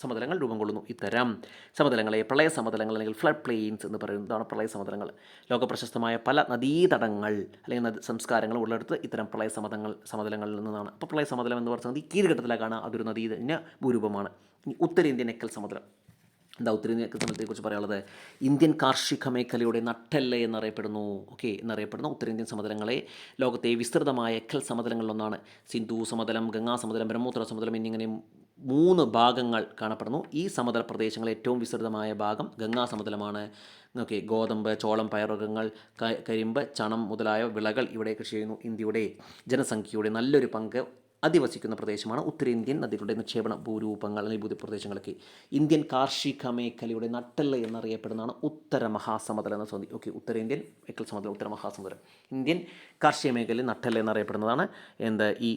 സമതലങ്ങൾ രൂപം കൊള്ളുന്നു. ഇത്തരം സമതലങ്ങളെ പ്രളയ സമതലങ്ങൾ അല്ലെങ്കിൽ ഫ്ലഡ് പ്ലെയിൻസ് എന്ന് പറയുന്നതാണ് പ്രളയ സമതലങ്ങൾ. ലോകപ്രശസ്തമായ പല നദീതടങ്ങൾ അല്ലെങ്കിൽ സംസ്കാരങ്ങൾ ഉള്ളിടത്ത് ഇത്തരം പ്രളയ സമതങ്ങൾ സമതലങ്ങളിൽ നിന്നാണ്. അപ്പോൾ പ്രളയ സമതലം എന്ന് പറയുന്നത് കീഴ്ഘട്ടത്തിലേക്കാണ് അതൊരു നദി തന്നെ ഭൂരൂപമാണ്. ഇനി ഉത്തരേന്ത്യൻ എക്കൽ സമുദ്രം. എന്താ ഉത്തരേന്ത്യൻ എക്കൽ സമുദ്രത്തെക്കുറിച്ച് പറയാനുള്ളത്? ഇന്ത്യൻ കാർഷിക മേഖലയുടെ നട്ടല്ല എന്നറിയപ്പെടുന്നു. ഓക്കെ എന്നറിയപ്പെടുന്ന ഉത്തരേന്ത്യൻ സമതലങ്ങളെ ലോകത്തെ വിസ്തൃതമായ എക്കൽ സമതലങ്ങളിലൊന്നാണ് സിന്ധു സമതലം ഗംഗാ സമതലം ബ്രഹ്മപുത്ര സമതലം എന്നിങ്ങനെ മൂന്ന് ഭാഗങ്ങൾ കാണപ്പെടുന്നു. ഈ സമതല പ്രദേശങ്ങളിൽ ഏറ്റവും വിസ്തൃതമായ ഭാഗം ഗംഗാ സമതലമാണ് ഓക്കെ ഗോതമ്പ് ചോളം പയറുവർഗങ്ങൾ കരിമ്പ് ചണം മുതലായ വിളകൾ ഇവിടെ കൃഷി ചെയ്യുന്നു ഇന്ത്യയുടെ ജനസംഖ്യയുടെ നല്ലൊരു പങ്ക്. അധിവസിക്കുന്ന പ്രദേശമാണ് ഉത്തരേന്ത്യൻ നദികളുടെ നിക്ഷേപണ ഭൂരൂപങ്ങൾ അല്ലെങ്കിൽ ഭൂപ്രദേശങ്ങളൊക്കെ ഇന്ത്യൻ കാർഷിക മേഖലയുടെ നട്ടെല്ല് എന്നറിയപ്പെടുന്നതാണ് ഉത്തര മഹാസമുദ്രം എന്ന സന്ധി ഓക്കെ ഉത്തരേന്ത്യൻ മേഖല സമുദ്രം ഉത്തര മഹാസമുദ്രം. ഇന്ത്യൻ കാർഷിക മേഖലയിൽ നട്ടെല്ല് എന്നറിയപ്പെടുന്നതാണ് എന്താ ഈ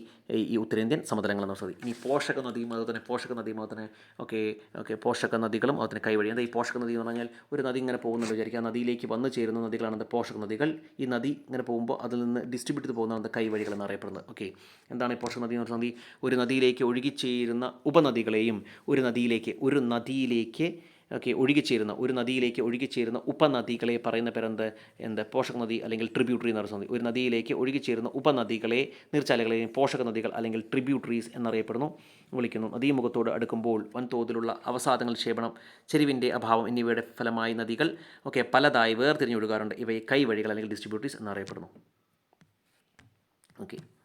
ഈ ഉത്തരേന്ത്യൻ സമുദ്രങ്ങൾ എന്ന സന്ധി ഇനി പോഷക നദിയും അതുപോലെ തന്നെ പോഷക നദിയും അതുപോലെ തന്നെ ഓക്കെ ഓക്കെ പോഷക നദികളും അതുപോലെ തന്നെ കൈവഴി. എന്താ ഈ പോഷക നദി എന്ന് പറഞ്ഞാൽ ഒരു നദി ഇങ്ങനെ പോകുന്നുണ്ട് വിചാരിക്കുക. ആ നദിയിലേക്ക് വന്നു ചേരുന്ന നദികളാണ് എന്താ പോഷക നദികൾ. ഈ നദി ഇങ്ങനെ പോകുമ്പോൾ അതിൽ നിന്ന് ഡിസ്ട്രിബ്യൂട്ട് ചെയ്ത് പോകുന്നതാണ് കൈവഴികൾ എന്നറിയപ്പെടുന്നത്. ഓക്കെ എന്താണ് ഈ പോഷക നദി? എന്ന് പറഞ്ഞാൽ നദി ഒരു നദിയിലേക്ക് ഒഴുകിച്ചേരുന്ന ഉപനദികളെയും ഒരു നദിയിലേക്ക് ഒരു നദിയിലേക്ക് ഓക്കെ ഒഴുകിച്ചേരുന്ന ഒരു നദിയിലേക്ക് ഒഴുകിച്ചേരുന്ന ഉപനദികളെ പറയുന്ന പേരെന്ത്? എന്ത്? പോഷക നദി അല്ലെങ്കിൽ ട്രിബ്യൂട്ടറി എന്ന് പറയുന്ന ഒരു നദിയിലേക്ക് ഒഴുകിച്ചേരുന്ന ഉപനദികളെ നീർച്ചാലുകളെയും പോഷക നദികൾ അല്ലെങ്കിൽ ട്രിബ്യൂട്ടറീസ് എന്നറിയപ്പെടുന്നു. വിളിക്കുന്നു. നദീമുഖത്തോട് അടുക്കുമ്പോൾ വൻതോതിലുള്ള അവസാദങ്ങൾ ക്ഷേപണം ചെരിവിന്റെ അഭാവം എന്നിവയുടെ ഫലമായി നദികൾ ഒക്കെ പലതായി വേർതിരിഞ്ഞൊഴുകാറുണ്ട്. ഇവയെ കൈവഴികൾ അല്ലെങ്കിൽ ഡിസ്ട്രിബ്യൂട്ടീസ് എന്നറിയപ്പെടുന്നു. ഓക്കെ.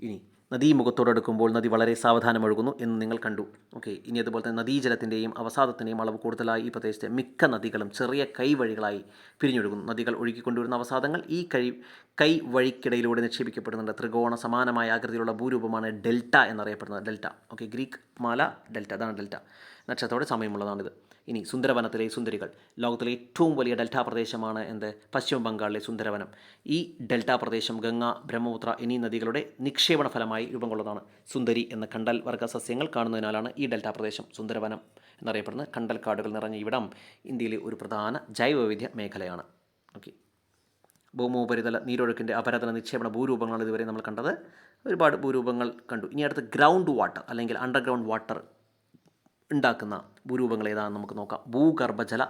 ഇനി നദീമുഖത്തോടടുക്കുമ്പോൾ നദി വളരെ സാവധാനം ഒഴുകുന്നു എന്ന് നിങ്ങൾ കണ്ടു. ഓക്കെ ഇനി അതുപോലെ തന്നെ നദീജലത്തിന്റെയും അവസാദത്തിന്റെയും അളവ് കൂടുതലായി ഈ പ്രദേശത്തെ മിക്ക നദികളും ചെറിയ കൈവഴികളായി പിരിഞ്ഞൊഴുകുന്നു. നദികൾ ഒഴുകിക്കൊണ്ടുവരുന്ന അവസാദങ്ങൾ ഈ കൈ കൈ വഴിക്കിടയിലൂടെ നിക്ഷേപിക്കപ്പെടുന്നുണ്ട്. ത്രികോണ സമാനമായ ആകൃതിയിലുള്ള ഭൂരൂപമാണ് ഡെൽറ്റ എന്നറിയപ്പെടുന്നത്. ഡെൽറ്റ. ഓക്കെ ഗ്രീക്ക് മാല ഡെൽറ്റ. അതാണ് ഡെൽറ്റ. നക്ഷത്രത്തോടെ സമയമുള്ളതാണിത്. ഇനി സുന്ദരവനത്തിലെ സുന്ദരികൾ. ലോകത്തിലെ ഏറ്റവും വലിയ ഡെൽറ്റ പ്രദേശമാണ് എന്ത്? പശ്ചിമ ബംഗാളിലെ സുന്ദരവനം. ഈ ഡെൽറ്റ പ്രദേശം ഗംഗ ബ്രഹ്മപുത്ര എന്നീ നദികളുടെ നിക്ഷേപണ ഫലമായി രൂപം കൊള്ളതാണ്. സുന്ദരി എന്ന കണ്ടൽ വർഗ സസ്യങ്ങൾ കാണുന്നതിനാലാണ് ഈ ഡെൽറ്റ പ്രദേശം സുന്ദരവനം എന്നറിയപ്പെടുന്നത്. കണ്ടൽ കാടുകൾ നിറഞ്ഞ ഇവിടം ഇന്ത്യയിലെ ഒരു പ്രധാന ജൈവവൈവിധ്യ മേഖലയാണ്. ഓക്കെ. ഭൂമോപരിതല നീരൊഴുക്കിന്റെ അപരതല നിക്ഷേപണ ഭൂരൂപങ്ങളാണ് ഇതുവരെ നമ്മൾ കണ്ടത്. ഒരുപാട് ഭൂരൂപങ്ങൾ കണ്ടു. ഇനി അടുത്ത് ഗ്രൗണ്ട് വാട്ടർ അല്ലെങ്കിൽ അണ്ടർഗ്രൗണ്ട് വാട്ടർ ഉണ്ടാക്കുന്ന ഭൂരൂപങ്ങൾ ഏതാണെന്ന് നമുക്ക് നോക്കാം. ഭൂഗർഭജല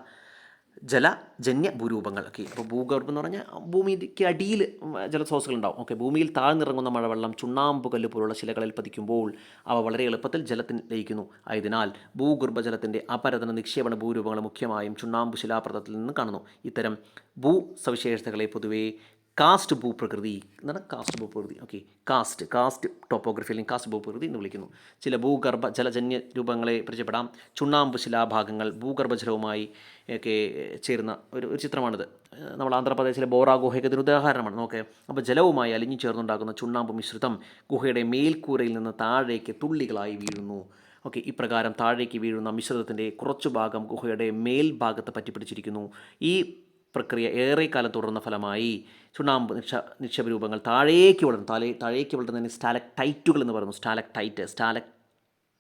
ജലജന്യ ഭൂരൂപങ്ങൾ ഓക്കെ അപ്പോൾ ഭൂഗർഭം എന്ന് പറഞ്ഞാൽ ഭൂമിക്ക് അടിയിൽ ജലസ്രോതസ്സുകൾ ഉണ്ടാവും. ഓക്കെ ഭൂമിയിൽ താഴ്ന്നിറങ്ങുന്ന മഴവെള്ളം ചുണ്ണാമ്പുകല്ല് പോലുള്ള ശിലകളിൽ പതിക്കുമ്പോൾ അവ വളരെ എളുപ്പത്തിൽ ജലത്തിൽ ലയിക്കുന്നു. ആയതിനാൽ ഭൂഗർഭജലത്തിന്റെ അപരതന നിക്ഷേപണ ഭൂരൂപങ്ങൾ മുഖ്യമായും ചുണ്ണാമ്പ് ശിലാപ്രതത്തിൽ നിന്ന് കാണുന്നു. ഇത്തരം ഭൂ സവിശേഷതകളെ പൊതുവേ കാസ്റ്റ് ഭൂപ്രകൃതി എന്നാണ് കാസ്റ്റ് ഭൂപ്രകൃതി. ഓക്കെ കാസ്റ്റ് കാസ്റ്റ് ടോപ്പോഗ്രഫി അല്ലെങ്കിൽ കാസ്റ്റ് ഭൂപ്രകൃതി എന്ന് വിളിക്കുന്നു. ചില ഭൂഗർഭ ജലജന്യ രൂപങ്ങളെ പരിചയപ്പെടാം. ചുണ്ണാമ്പ് ശിലാഭാഗങ്ങൾ ഭൂഗർഭജലവുമായി ഒക്കെ ചേരുന്ന ഒരു ഒരു ചിത്രമാണിത്. നമ്മൾ ആന്ധ്രാപ്രദേശിലെ ബോറ ഗുഹയ്ക്ക് ഇതിന് ഉദാഹരണമാണ്. നോക്കെ. അപ്പോൾ ജലവുമായി അലിഞ്ഞു ചേർന്നുണ്ടാകുന്ന ചുണ്ണാമ്പ് മിശ്രിതം ഗുഹയുടെ മേൽക്കൂരയിൽ നിന്ന് താഴേക്ക് തുള്ളികളായി വീഴുന്നു. ഓക്കെ ഇപ്രകാരം താഴേക്ക് വീഴുന്ന മിശ്രിതത്തിന്റെ കുറച്ചു ഭാഗം ഗുഹയുടെ മേൽഭാഗത്ത് പറ്റിപ്പിടിച്ചിരിക്കുന്നു. ഈ പ്രക്രിയ ഏറെക്കാലം തുടർന്ന ഫലമായി ചുണ്ണാമ്പ് നിക്ഷ നിക്ഷേപ രൂപങ്ങൾ താഴേക്ക് വളർന്നു താഴെ താഴേക്ക് വളർന്നതിന് സ്റ്റാലക് ടൈറ്റുകൾ എന്ന് പറയുന്നു. സ്റ്റാലക് ടൈറ്റ് സ്റ്റാലക്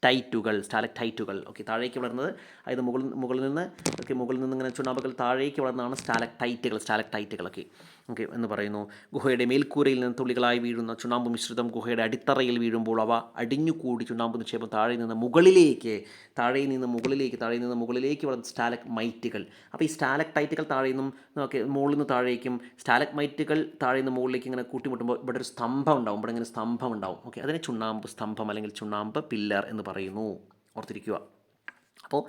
ടൈറ്റുകൾ സ്റ്റാലക് ടൈറ്റുകൾ ഓക്കെ താഴേക്ക് വളർന്നത് അതായത് മുകളിൽ മുകളിൽ നിന്ന് ഓക്കെ മുകളിൽ നിന്ന് ഇങ്ങനെ ചുണ്ണാമ്പുകൾ താഴേക്ക് വളർന്നതാണ് സ്റ്റാലക് ടൈറ്റുകൾ ടൈറ്റുകളൊക്കെ ഓക്കെ എന്ന് പറയുന്നു. ഗുഹയുടെ മേൽക്കൂരയിൽ നിന്ന് തുള്ളികളായി വീഴുന്ന ചുണ്ണാമ്പ് മിശ്രിതം ഗുഹയുടെ അടിത്തറയിൽ വീഴുമ്പോൾ അവ അടിഞ്ഞുകൂടി ചുണ്ണാമ്പ് നിക്ഷേപം താഴെ നിന്ന് മുകളിലേക്ക് താഴെ നിന്ന് മുകളിലേക്ക് താഴെ നിന്ന് മുകളിലേക്ക് വളർന്ന സ്റ്റാലക് മൈറ്റുകൾ അപ്പോൾ ഈ സ്റ്റാലക് ടൈറ്റുകൾ താഴെ നിന്നും ഓക്കെ മുകളിൽ നിന്ന് താഴേക്കും സ്റ്റാലക് മൈറ്റുകൾ താഴെ നിന്ന് മുകളിലേക്ക് ഇങ്ങനെ കൂട്ടിമുട്ടുമ്പോൾ ഇവിടെ ഒരു സ്തംഭം ഉണ്ടാവും. ഇവിടെ ഇങ്ങനെ സ്തംഭം ഉണ്ടാവും. ഓക്കെ അതിനെ ചുണ്ണാമ്പ് സ്തംഭം അല്ലെങ്കിൽ ചുണ്ണാമ്പ് പില്ലർ എന്ന് പറയുന്നു. ഓർത്തിരിക്കുക. അപ്പോൾ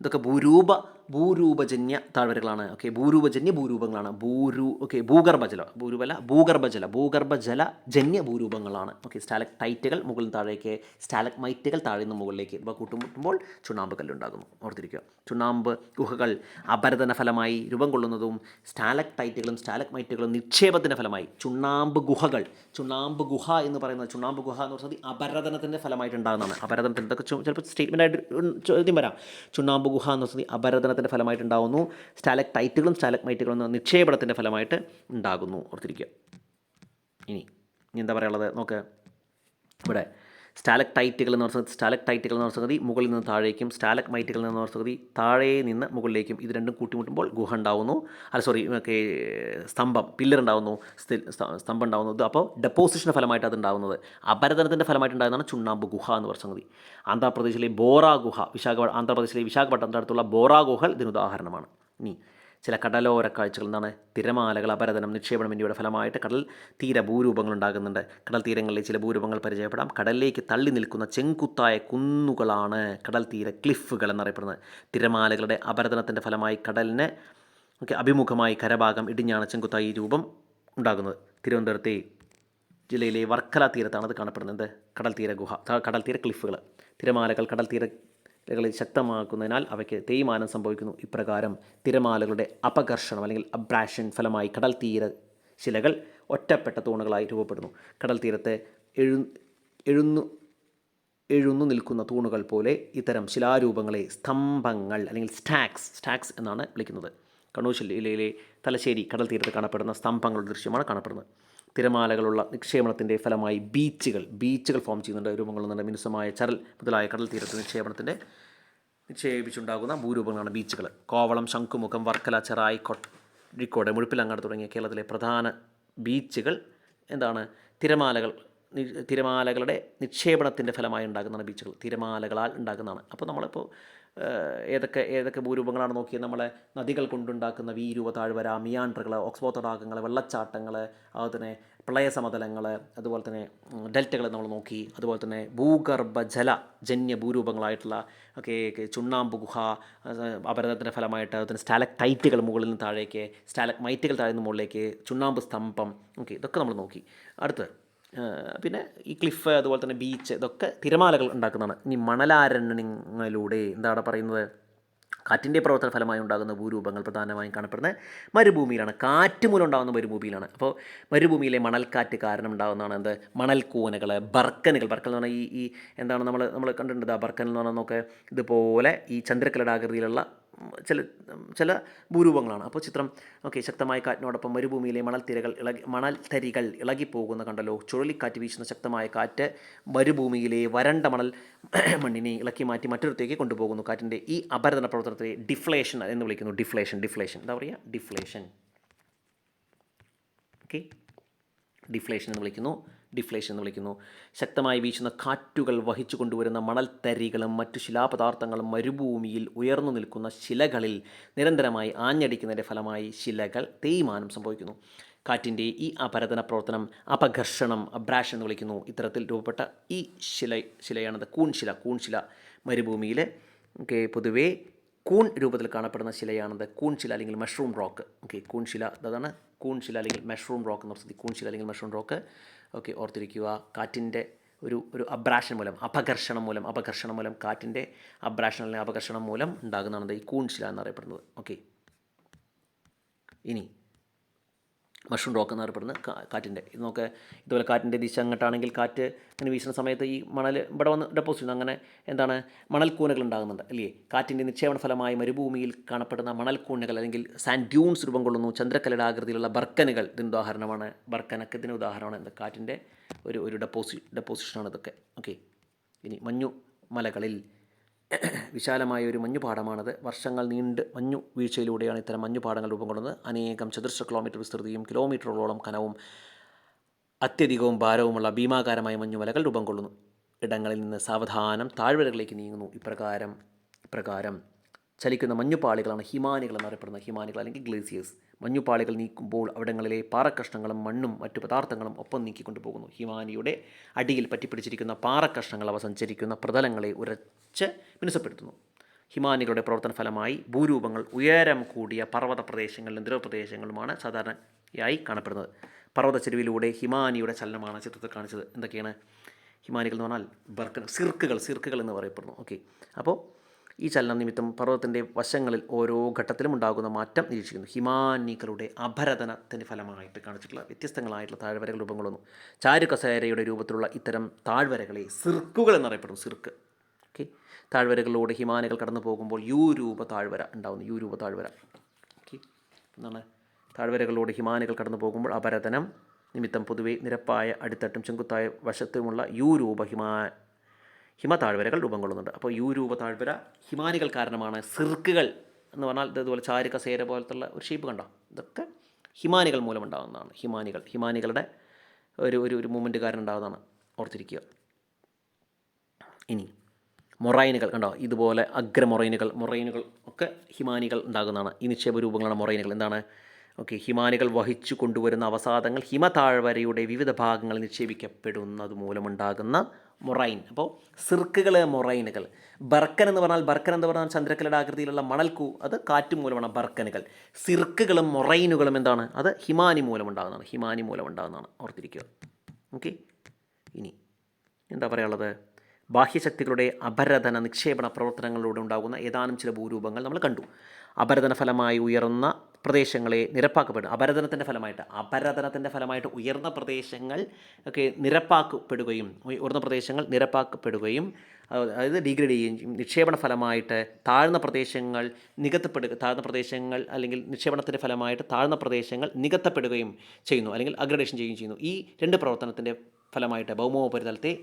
ഇതൊക്കെ ഭൂരൂപ ഭൂരൂപജന്യ താഴ്വരകളാണ്. ഓക്കെ ഭൂരൂപജന്യ ഭൂരൂപങ്ങളാണ്. ഭൂരു ഓക്കെ ഭൂഗർഭജല ഭൂരൂപല ഭൂഗർഭജല ഭൂഗർഭജല ജന്യ ഭൂരൂപങ്ങളാണ്. ഓക്കെ സ്റ്റാലക് ടൈറ്റുകൾ മുകളിൽ താഴേക്ക് സ്റ്റാലക് മൈറ്റുകൾ താഴെ നിന്ന് മുകളിലേക്ക് ഇവ കൂട്ടുമുട്ടുമ്പോൾ ചുണ്ണാമ്പ് കല്ലുണ്ടാകുന്നു. ഓർത്തിരിക്കുക. ചുണ്ണാമ്പ് ഗുഹകൾ അപരതന ഫലമായി രൂപം കൊള്ളുന്നതും സ്റ്റാലക് ടൈറ്റുകളും സ്റ്റാലക് മൈറ്റുകളും നിക്ഷേപത്തിന്റെ ഫലമായി. ചുണ്ണാമ്പ് ഗുഹകൾ ചുണ്ണാമ്പ് ഗുഹ എന്ന് പറയുന്നത് ചുണ്ണാമ്പ് ഗുഹ എന്ന് പറയുന്നത് അപരതനത്തിന്റെ ഫലമായിട്ടുണ്ടാകുന്നതാണ്. ചു- ചിലപ്പോൾ സ്റ്റേറ്റ്മെന്റ് ആയിട്ട് ചോദ്യം വരാം. ചുണ്ണാമ്പ് ഗുഹ എന്ന് പറയുന്നത് അപരതനത്തിന്റെ ഫലമായിട്ട് ഉണ്ടാകുന്നു സ്റ്റാലക് ടൈറ്റുകളും സ്റ്റാലക് മൈറ്റുകളും നിക്ഷേപണത്തിന്റെ ഫലമായിട്ട് ഉണ്ടാകുന്നു. ഓർത്തിരിക്കുക. ഇനി ഇനി എന്താ പറയുള്ളത് നോക്ക്. ഇവിടെ സ്റ്റാലക് ടൈറ്റുകൾ എന്ന് പറഞ്ഞ സ്റ്റാലക് ടൈറ്റുകൾ എന്ന് പറഞ്ഞ സംഗതി മുകളിൽ നിന്ന് താഴേക്കും സ്റ്റാലക് മൈറ്റുകൾ എന്ന് പറഞ്ഞ സംഗതി താഴെ നിന്ന് മുകളിലേക്കും ഇത് രണ്ടും കൂട്ടിമുട്ടുമ്പോൾ ഗുഹ ഉണ്ടാവുന്നു. അല്ല സോറി സ്തംഭം പില്ലർ ഉണ്ടാവുന്നു സ്തംഭം ഉണ്ടാവുന്നു. ഇത് അപ്പോൾ ഡെപ്പോസിഷന്റെ ഫലമായിട്ട് അത് ഉണ്ടാവുന്നത്. അപരതനത്തിന്റെ ഫലമായിട്ട് ഉണ്ടാകുന്നതാണ് ചുണ്ണാമ്പ് ഗുഹ എന്ന് പറഞ്ഞ സംഗതി. ആന്ധ്രാപ്രദേശിലെ ബോറ ഗുഹ വിശാഖ ആന്ധ്രാപ്രദേശിലെ വിശാഖപട്ടണത്തിനടുത്തുള്ള ബോറ ഗുഹ ഇതിന് ഉദാഹരണമാണ്. ഇനി ചില കടലോര കാഴ്ചകൾ എന്താണ് തിരമാലകൾ അപരതനം നിക്ഷേപണം എന്നിവയുടെ ഫലമായിട്ട് കടൽ തീര ഭൂരൂപങ്ങൾ ഉണ്ടാകുന്നുണ്ട്. കടൽ തീരങ്ങളിലെ ചില ഭൂരൂപങ്ങൾ പരിചയപ്പെടാം. കടലിലേക്ക് തള്ളി നിൽക്കുന്ന ചെങ്കുത്തായ കുന്നുകളാണ് കടൽ തീര ക്ലിഫുകൾ എന്നറിയപ്പെടുന്നത്. തിരമാലകളുടെ അപരതനത്തിന്റെ ഫലമായി കടലിന് ഒക്കെ അഭിമുഖമായി കരഭാഗം ഇടിഞ്ഞാണ് ചെങ്കുത്തായി രൂപം ഉണ്ടാകുന്നത്. തിരുവനന്തപുരത്തെ ജില്ലയിലെ വർക്കല തീരത്താണ് അത് കാണപ്പെടുന്നത്. കടൽ തീര ഗുഹ കടൽ തീര ക്ലിഫുകൾ തിരമാലകൾ കടൽ തീരകളിൽ ശക്തമാക്കുന്നതിനാൽ അവയ്ക്ക് തേയ്മാനം സംഭവിക്കുന്നു. ഇപ്രകാരം തിരമാലകളുടെ അപകർഷണം അല്ലെങ്കിൽ അബ്രാഷൻ ഫലമായി കടൽ തീര ശിലകൾ ഒറ്റപ്പെട്ട തൂണുകളായി രൂപപ്പെടുന്നു. കടൽ തീരത്തെ എഴു എഴുന്നു എഴുന്നു നിൽക്കുന്ന തൂണുകൾ പോലെ ഇത്തരം ശിലാരൂപങ്ങളെ സ്തംഭങ്ങൾ അല്ലെങ്കിൽ സ്റ്റാക്സ് സ്റ്റാക്സ് എന്നാണ് വിളിക്കുന്നത്. കണ്ണൂർ ജില്ലയിലെ തലശ്ശേരി കടൽ തീരത്ത് കാണപ്പെടുന്ന സ്തംഭങ്ങളുടെ ദൃശ്യമാണ് കാണപ്പെടുന്നത്. തിരമാലകളുള്ള നിക്ഷേപണത്തിന്റെ ഫലമായി ബീച്ചുകൾ ബീച്ചുകൾ ഫോം ചെയ്യുന്നുണ്ട്. രൂപങ്ങളുന്നുണ്ട് മിനുസമായ ചരൽ മുതലായ കടൽ തീരത്ത് നിക്ഷേപണത്തിന്റെ നിക്ഷേപിച്ചുണ്ടാകുന്ന ഭൂരൂപങ്ങളാണ് ബീച്ചുകൾ. കോവളം ശംഖുമുഖം വർക്കല ചെറായി കോഴിക്കോട് മുഴുപ്പിലങ്ങാട് തുടങ്ങിയ കേരളത്തിലെ പ്രധാന ബീച്ചുകൾ എന്താണ്? തിരമാലകൾ തിരമാലകളുടെ നിക്ഷേപണത്തിന്റെ ഫലമായി ഉണ്ടാകുന്നതാണ് ബീച്ചുകൾ. തിരമാലകളാൽ ഉണ്ടാകുന്നതാണ്. അപ്പോൾ നമ്മളിപ്പോൾ ഏതൊക്കെ ഏതൊക്കെ ഭൂരൂപങ്ങളാണ് നോക്കിയത്? നമ്മളെ നദികൾ കൊണ്ടുണ്ടാക്കുന്ന വീരൂപ താഴ്വര മിയാൻഡറുകൾ ഓക്സ്ബോ തടാകങ്ങൾ വെള്ളച്ചാട്ടങ്ങൾ അതുപോലെ തന്നെ പ്രളയസമതലങ്ങൾ അതുപോലെ തന്നെ ഡെൽറ്റകൾ നമ്മൾ നോക്കി. അതുപോലെ തന്നെ ഭൂഗർഭ ജല ജന്യ ഭൂരൂപങ്ങളായിട്ടുള്ള ഒക്കെ ചുണ്ണാമ്പു ഗുഹ അപരതത്തിന്റെ ഫലമായിട്ട് അതുപോലെ സ്റ്റാലക് ടൈറ്റുകൾ മുകളിൽ നിന്ന് താഴേക്ക് സ്റ്റാലക് മൈറ്റുകൾ താഴെ നിന്ന് മുകളിലേക്ക് ചുണ്ണാമ്പ് സ്തംഭം ഓക്കെ ഇതൊക്കെ നമ്മൾ നോക്കി. അടുത്ത് ആ, പിന്നെ ഈ ക്ലിഫ് അതുപോലെ തന്നെ ബീച്ച് ഇതൊക്കെ തിരമാലകൾ ഉണ്ടാക്കുന്നതാണ്. ഇനി മണലാരണ്യങ്ങളിലൂടെ എന്താണ് പറയുന്നത്? കാറ്റിന്റെ പ്രവർത്തന ഫലമായി ഉണ്ടാകുന്ന ഭൂരൂപങ്ങൾ പ്രധാനമായും കാണപ്പെടുന്നത് മരുഭൂമിയിലാണ്. കാറ്റ് മൂലം ഉണ്ടാകുന്ന മരുഭൂമിയിലാണ്. അപ്പോൾ മരുഭൂമിയിലെ മണൽക്കാറ്റ് കാരണം ഉണ്ടാകുന്നതാണ് എന്ത്? മണൽക്കൂനകൾ ബർക്കനുകൾ. ബർക്കൻ എന്ന് പറഞ്ഞാൽ ഈ ഈ എന്താണ് നമ്മൾ നമ്മൾ കണ്ടിട്ടുണ്ട് ആ ബർക്കൻ എന്ന് പറഞ്ഞാൽ നോക്ക് ഇതുപോലെ ഈ ഉം, ചില ചില ഭൂരൂപങ്ങളാണ്. അപ്പോൾ ചിത്രം ഓക്കെ ശക്തമായ കാറ്റിനോടൊപ്പം മരുഭൂമിയിലെ മണൽ തിരകൾ ഇളകി മണൽ തരികൾ ഇളകിപ്പോകുന്ന കണ്ടല്ലോ. ചുഴലിക്കാറ്റ് വീശുന്ന ശക്തമായ കാറ്റ് മരുഭൂമിയിലെ വരണ്ട മണൽ മണ്ണിനെ ഇളക്കി മാറ്റി മറ്റൊരിടത്തേക്ക് കൊണ്ടുപോകുന്നു. കാറ്റിന്റെ ഈ അപരതന പ്രവർത്തനത്തെ ഡിഫ്ലേഷൻ എന്ന് വിളിക്കുന്നു. Deflation deflation. എന്താ പറയുക? ഡിഫ്ലേഷൻ. ഓക്കെ. ഡിഫ്ലേഷൻ എന്ന് വിളിക്കുന്നു. ഡിഫ്ലേഷൻ എന്ന് വിളിക്കുന്നു. ശക്തമായി വീശുന്ന കാറ്റുകൾ വഹിച്ചു കൊണ്ടുവരുന്ന മണൽത്തരികളും മറ്റു ശിലാപദാർത്ഥങ്ങളും മരുഭൂമിയിൽ ഉയർന്നു നിൽക്കുന്ന ശിലകളിൽ നിരന്തരമായി ആഞ്ഞടിക്കുന്നതിന്റെ ഫലമായി ശിലകൾ തേയ്മാനം സംഭവിക്കുന്നു. കാറ്റിന്റെ ഈ അപരതന പ്രവർത്തനം അപഘർഷണം അബ്രാഷ് എന്ന് വിളിക്കുന്നു. ഇത്തരത്തിൽ രൂപപ്പെട്ട ഈ ശില ശിലയാണത് കൂൺശില കൂൺശില മരുഭൂമിയിൽ ഓക്കെ പൊതുവേ കൂൺ രൂപത്തിൽ കാണപ്പെടുന്ന ശിലയാണത് കൂൺശില അല്ലെങ്കിൽ മഷ്റൂം റോക്ക് ഓക്കെ കൂൺശില അതാണ് കൂൺശില അല്ലെങ്കിൽ മഷ്റൂം റോക്ക് എന്ന് പറഞ്ഞത് കൂൺശില അല്ലെങ്കിൽ മഷ്റൂം റോക്ക് ഓക്കെ ഓർത്തിരിക്കുക. കാറ്റിന്റെ ഒരു ഒരു അബ്രാഷൻ മൂലം അപകർഷണം മൂലം അപകർഷണം മൂലം കാറ്റിന്റെ അബ്രാഷൻ അല്ലെങ്കിൽ അപകർഷണം മൂലം ഉണ്ടാകുന്നതാണ് ഈ കൂൺശില എന്നറിയപ്പെടുന്നത്. ഓക്കെ ഇനി മഷ്റൂം റോക്ക് എന്നറിയപ്പെടുന്ന കാറ്റിന്റെ. ഇത് നോക്ക് ഇതുപോലെ കാറ്റിന്റെ ദിശ അങ്ങോട്ടാണെങ്കിൽ കാറ്റ് ഇങ്ങനെ വീശുന്ന സമയത്ത് ഈ മണൽ ഇവിടെ വന്ന് ഡെപ്പോസിറ്റ് ചെയ്യുന്നു. അങ്ങനെ എന്താണ്? മണൽക്കൂനകൾ ഉണ്ടാകുന്നുണ്ട് അല്ലേ? കാറ്റിന്റെ നിക്ഷേപണ ഫലമായി മരുഭൂമിയിൽ കാണപ്പെടുന്ന മണൽക്കൂനകൾ അല്ലെങ്കിൽ സാൻഡ് ഡ്യൂൺസ് രൂപം കൊള്ളുന്നു. ചന്ദ്രക്കലയുടെ ആകൃതിയിലുള്ള ബർക്കനുകൾ ഇതിന് ഉദാഹരണമാണ്. ബർക്കനൊക്കെ ഇതിന് ഉദാഹരണമാണ്. എന്താ കാറ്റിന്റെ ഒരു ഒരു ഡെപ്പോസി ഡെപ്പോസിഷനാണ് ഇതൊക്കെ. ഓക്കെ ഇനി മഞ്ഞു മലകളിൽ വിശാലമായ ഒരു മഞ്ഞുപാടമാണത്. വർഷങ്ങൾ നീണ്ട് മഞ്ഞു വീഴ്ചയിലൂടെയാണ് ഇത്തരം മഞ്ഞുപാടങ്ങൾ രൂപം കൊള്ളുന്നത്. അനേകം ചതുർശ്ര കിലോമീറ്റർ വിസ്തൃതിയും കിലോമീറ്ററുകളോളം കനവും അത്യധികവും ഭാരവുമുള്ള ഭീമാകാരമായ മഞ്ഞുമലകൾ രൂപം കൊള്ളുന്നു. ഇടങ്ങളിൽ നിന്ന് സാവധാനം താഴ്വരകളിലേക്ക് നീങ്ങുന്നു. ഇപ്രകാരം ഇപ്രകാരം ചലിക്കുന്ന മഞ്ഞുപാളികളാണ് ഹിമാനികൾ എന്നറിയപ്പെടുന്ന ഹിമാനികൾ അല്ലെങ്കിൽ ഗ്ലേസിയേഴ്സ്. മഞ്ഞുപാളികൾ നീക്കുമ്പോൾ അവിടങ്ങളിലെ പാറക്കഷ്ണങ്ങളും മണ്ണും മറ്റു പദാർത്ഥങ്ങളും ഒപ്പം നീക്കിക്കൊണ്ടു പോകുന്നു ഹിമാനിയുടെ അടിയിൽ പറ്റിപ്പിടിച്ചിരിക്കുന്ന പാറക്കഷ്ണങ്ങൾ അവ സഞ്ചരിക്കുന്ന പ്രതലങ്ങളെ ഉരച്ച് മിനുസപ്പെടുത്തുന്നു. ഹിമാനികളുടെ പ്രവർത്തന ഫലമായി ഭൂരൂപങ്ങൾ ഉയരം കൂടിയ പർവത പ്രദേശങ്ങളിലും ദ്രവപ്രദേശങ്ങളുമാണ് സാധാരണയായി കാണപ്പെടുന്നത്. പർവത ചെരുവിലൂടെ ഹിമാനിയുടെ ചലനമാണ് ചിത്രത്തിൽ കാണിച്ചത്. എന്തൊക്കെയാണ്? ഹിമാനികൾ എന്ന് പറഞ്ഞാൽ ബർക്കൻ സിർക്കുകൾ സിർക്കുകൾ എന്ന് പറയപ്പെടുന്നു. ഓക്കെ. അപ്പോൾ ഈ ചലനം നിമിത്തം പർവതത്തിന്റെ വശങ്ങളിൽ ഓരോ ഘട്ടത്തിലും ഉണ്ടാകുന്ന മാറ്റം നിരീക്ഷിക്കുന്നു. ഹിമാനികളുടെ അപരതനത്തിന്റെ ഫലമായിട്ട് കാണിച്ചിട്ടുള്ള വ്യത്യസ്തങ്ങളായിട്ടുള്ള താഴ്വരകൾ രൂപങ്ങളൊന്നും. ചാരുകസേരയുടെ രൂപത്തിലുള്ള ഇത്തരം താഴ്വരകളെ സിർക്കുകൾ എന്നറിയപ്പെടുന്നു സിർക്ക്. ഓക്കെ. താഴ്വരകളിലൂടെ ഹിമാനികൾ കടന്നു പോകുമ്പോൾ യു രൂപ താഴ്വര ഉണ്ടാകുന്നു യു രൂപ താഴ്വര. ഓക്കെ. എന്താണ്? താഴ്വരകളിലൂടെ ഹിമാനികൾ കടന്നു പോകുമ്പോൾ അപരതനം നിമിത്തം പൊതുവെ നിരപ്പായ അടിത്തട്ടും ചെങ്കുത്തായ വശത്തുമുള്ള യു രൂപ ഹിമാ ഹിമ താഴ്വരകൾ രൂപം കൊള്ളുന്നുണ്ട്. അപ്പോൾ യു രൂപ താഴ്വര ഹിമാനികൾ കാരണമാണ്. സിർക്കുകൾ എന്ന് പറഞ്ഞാൽ ഇത് ഇതുപോലെ ചാരു കസേര പോലത്തുള്ള ഒരു ഷേപ്പ് കണ്ടോ? ഇതൊക്കെ ഹിമാനികൾ മൂലമുണ്ടാകുന്നതാണ് ഹിമാനികൾ. ഹിമാനികളുടെ ഒരു ഒരു ഒരു മൂവ്മെന്റ് കാരണം ഉണ്ടാകുന്നതാണ് ഓർത്തിരിക്കുക. ഇനി മൊറൈനുകൾ കണ്ടോ? ഇതുപോലെ അഗ്രമൊറൈനുകൾ മൊറൈനുകൾ ഒക്കെ ഹിമാനികൾ ഉണ്ടാകുന്നതാണ്. ഈ നിക്ഷേപ രൂപങ്ങളാണ് മൊറൈനുകൾ. എന്താണ്? ഓക്കെ ഹിമാനികൾ വഹിച്ചു കൊണ്ടുവരുന്ന അവസാദങ്ങൾ ഹിമതാഴ്വരയുടെ വിവിധ ഭാഗങ്ങളിൽ നിക്ഷേപിക്കപ്പെടുന്നത് മൂലമുണ്ടാകുന്ന മൊറൈൻ. അപ്പോൾ സിർക്കുകൾ മൊറൈനുകൾ. ബർക്കൻ എന്ന് പറഞ്ഞാൽ ബർക്കൻ എന്ന് പറഞ്ഞാൽ ചന്ദ്രക്കലയുടെ ആകൃതിയിലുള്ള മണൽക്കൂ അത് കാറ്റ് മൂലമാണ് ബർക്കനുകൾ. സിർക്കുകളും മൊറൈനുകളും എന്താണ്? അത് ഹിമാനി മൂലമുണ്ടാകുന്നതാണ്. ഹിമാനി മൂലമുണ്ടാകുന്നതാണ്. ഓർത്തിരിക്കുക. ഓക്കെ? ഇനി എന്താ പറയാനുള്ളത്? ബാഹ്യശക്തികളുടെ അപരധന നിക്ഷേപണ പ്രവർത്തനങ്ങളിലൂടെ ഉണ്ടാകുന്ന ഏതാനും ചില ഭൂരൂപങ്ങൾ നമ്മൾ കണ്ടു. അപരധന ഫലമായി ഉയർന്ന പ്രദേശങ്ങളെ നിരപ്പാക്കപ്പെടും അപരതനത്തിന്റെ ഫലമായിട്ട് അപരതനത്തിന്റെ ഫലമായിട്ട് ഉയർന്ന പ്രദേശങ്ങൾ ഒക്കെ നിരപ്പാക്കപ്പെടുകയും ഉയർന്ന പ്രദേശങ്ങൾ നിരപ്പാക്കപ്പെടുകയും അതായത് ഡിഗ്രേഡ് ചെയ്യുകയും നിക്ഷേപണ ഫലമായിട്ട് താഴ്ന്ന പ്രദേശങ്ങൾ നികത്തപ്പെടുക താഴ്ന്ന പ്രദേശങ്ങൾ അല്ലെങ്കിൽ നിക്ഷേപണത്തിന്റെ ഫലമായിട്ട് താഴ്ന്ന പ്രദേശങ്ങൾ നികത്തപ്പെടുകയും ചെയ്യുന്നു അല്ലെങ്കിൽ അഗ്രഡേഷൻ ചെയ്യുകയും ചെയ്യുന്നു. ഈ രണ്ട് പ്രവർത്തനത്തിന്റെ ഫലമായിട്ട് ഭൗമോപരിതലത്തെ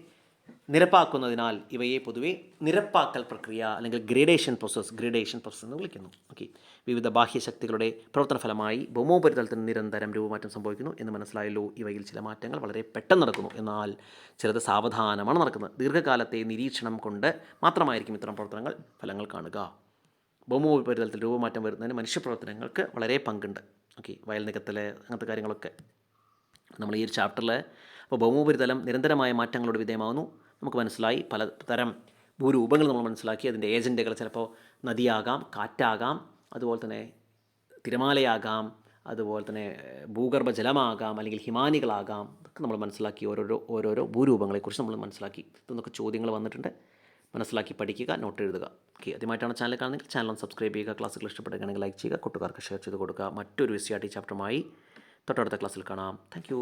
നിരപ്പാക്കുന്നതിനാൽ ഇവയെ പൊതുവെ നിരപ്പാക്കൽ പ്രക്രിയ അല്ലെങ്കിൽ ഗ്രേഡേഷൻ പ്രോസസ്സ് ഗ്രേഡേഷൻ പ്രോസസ്സ് എന്ന് വിളിക്കുന്നു. ഓക്കെ വിവിധ ബാഹ്യശക്തികളുടെ പ്രവർത്തന ഫലമായി ഭൗമോപരിതലത്തിന് നിരന്തരം രൂപമാറ്റം സംഭവിക്കുന്നു എന്ന് മനസ്സിലായല്ലോ. ഇവയിൽ ചില മാറ്റങ്ങൾ വളരെ പെട്ടെന്ന് നടക്കുന്നു. എന്നാൽ ചിലത് സാവധാനമാണ് നടക്കുന്നത്. ദീർഘകാലത്തെ നിരീക്ഷണം കൊണ്ട് മാത്രമായിരിക്കും ഇത്തരം പ്രവർത്തനങ്ങൾ ഫലങ്ങൾ കാണുക. ഭൗമോപരിതലത്തിൽ രൂപമാറ്റം വരുന്നതിന് മനുഷ്യപ്രവർത്തനങ്ങൾക്ക് വളരെ പങ്കുണ്ട്. ഓക്കെ വയൽ നികത്തൽ അങ്ങനത്തെ കാര്യങ്ങളൊക്കെ. നമ്മൾ ഈ ഒരു ചാപ്റ്ററിൽ അപ്പോൾ ഭൗമോപരിതലം നിരന്തരമായ മാറ്റങ്ങളോട് വിധേയമാകുന്നു. നമുക്ക് മനസ്സിലായി പലതരം ഭൂരൂപങ്ങൾ നമ്മൾ മനസ്സിലാക്കി. അതിന്റെ ഏജന്റുകൾ ചിലപ്പോൾ നദിയാകാം കാറ്റാകാം അതുപോലെ തന്നെ തിരമാലയാകാം അതുപോലെ തന്നെ ഭൂഗർഭജലമാകാം ഭൂഗർഭ ജലമാകാം അല്ലെങ്കിൽ ഹിമാനികളാകാം ഇതൊക്കെ നമ്മൾ മനസ്സിലാക്കി ഓരോരോ ഓരോരോ ഭൂരൂപങ്ങളെക്കുറിച്ച് നമ്മൾ മനസ്സിലാക്കി. ഇതൊന്നൊക്കെ ചോദ്യങ്ങൾ വന്നിട്ടുണ്ട്. മനസ്സിലാക്കി പഠിക്കുക നോട്ട് എഴുതുക. ഓക്കെ ആദ്യമായിട്ടാണ് ചാനൽ കാണുന്നെങ്കിൽ ചാനൽ ഒന്ന് സബ്സ്ക്രൈബ് ചെയ്യുക ക്ലാസ്സുകൾ ഇഷ്ടപ്പെടുകയാണെങ്കിൽ ലൈക്ക് ചെയ്യുക കൂട്ടുകാർക്ക് ഷെയർ ചെയ്ത് കൊടുക്കുക. മറ്റൊരു എസ് സി ആർ ടി ചാപ്റ്ററുമായി തൊട്ടടുത്ത ക്ലാസ്സിൽ കാണാം. താങ്ക്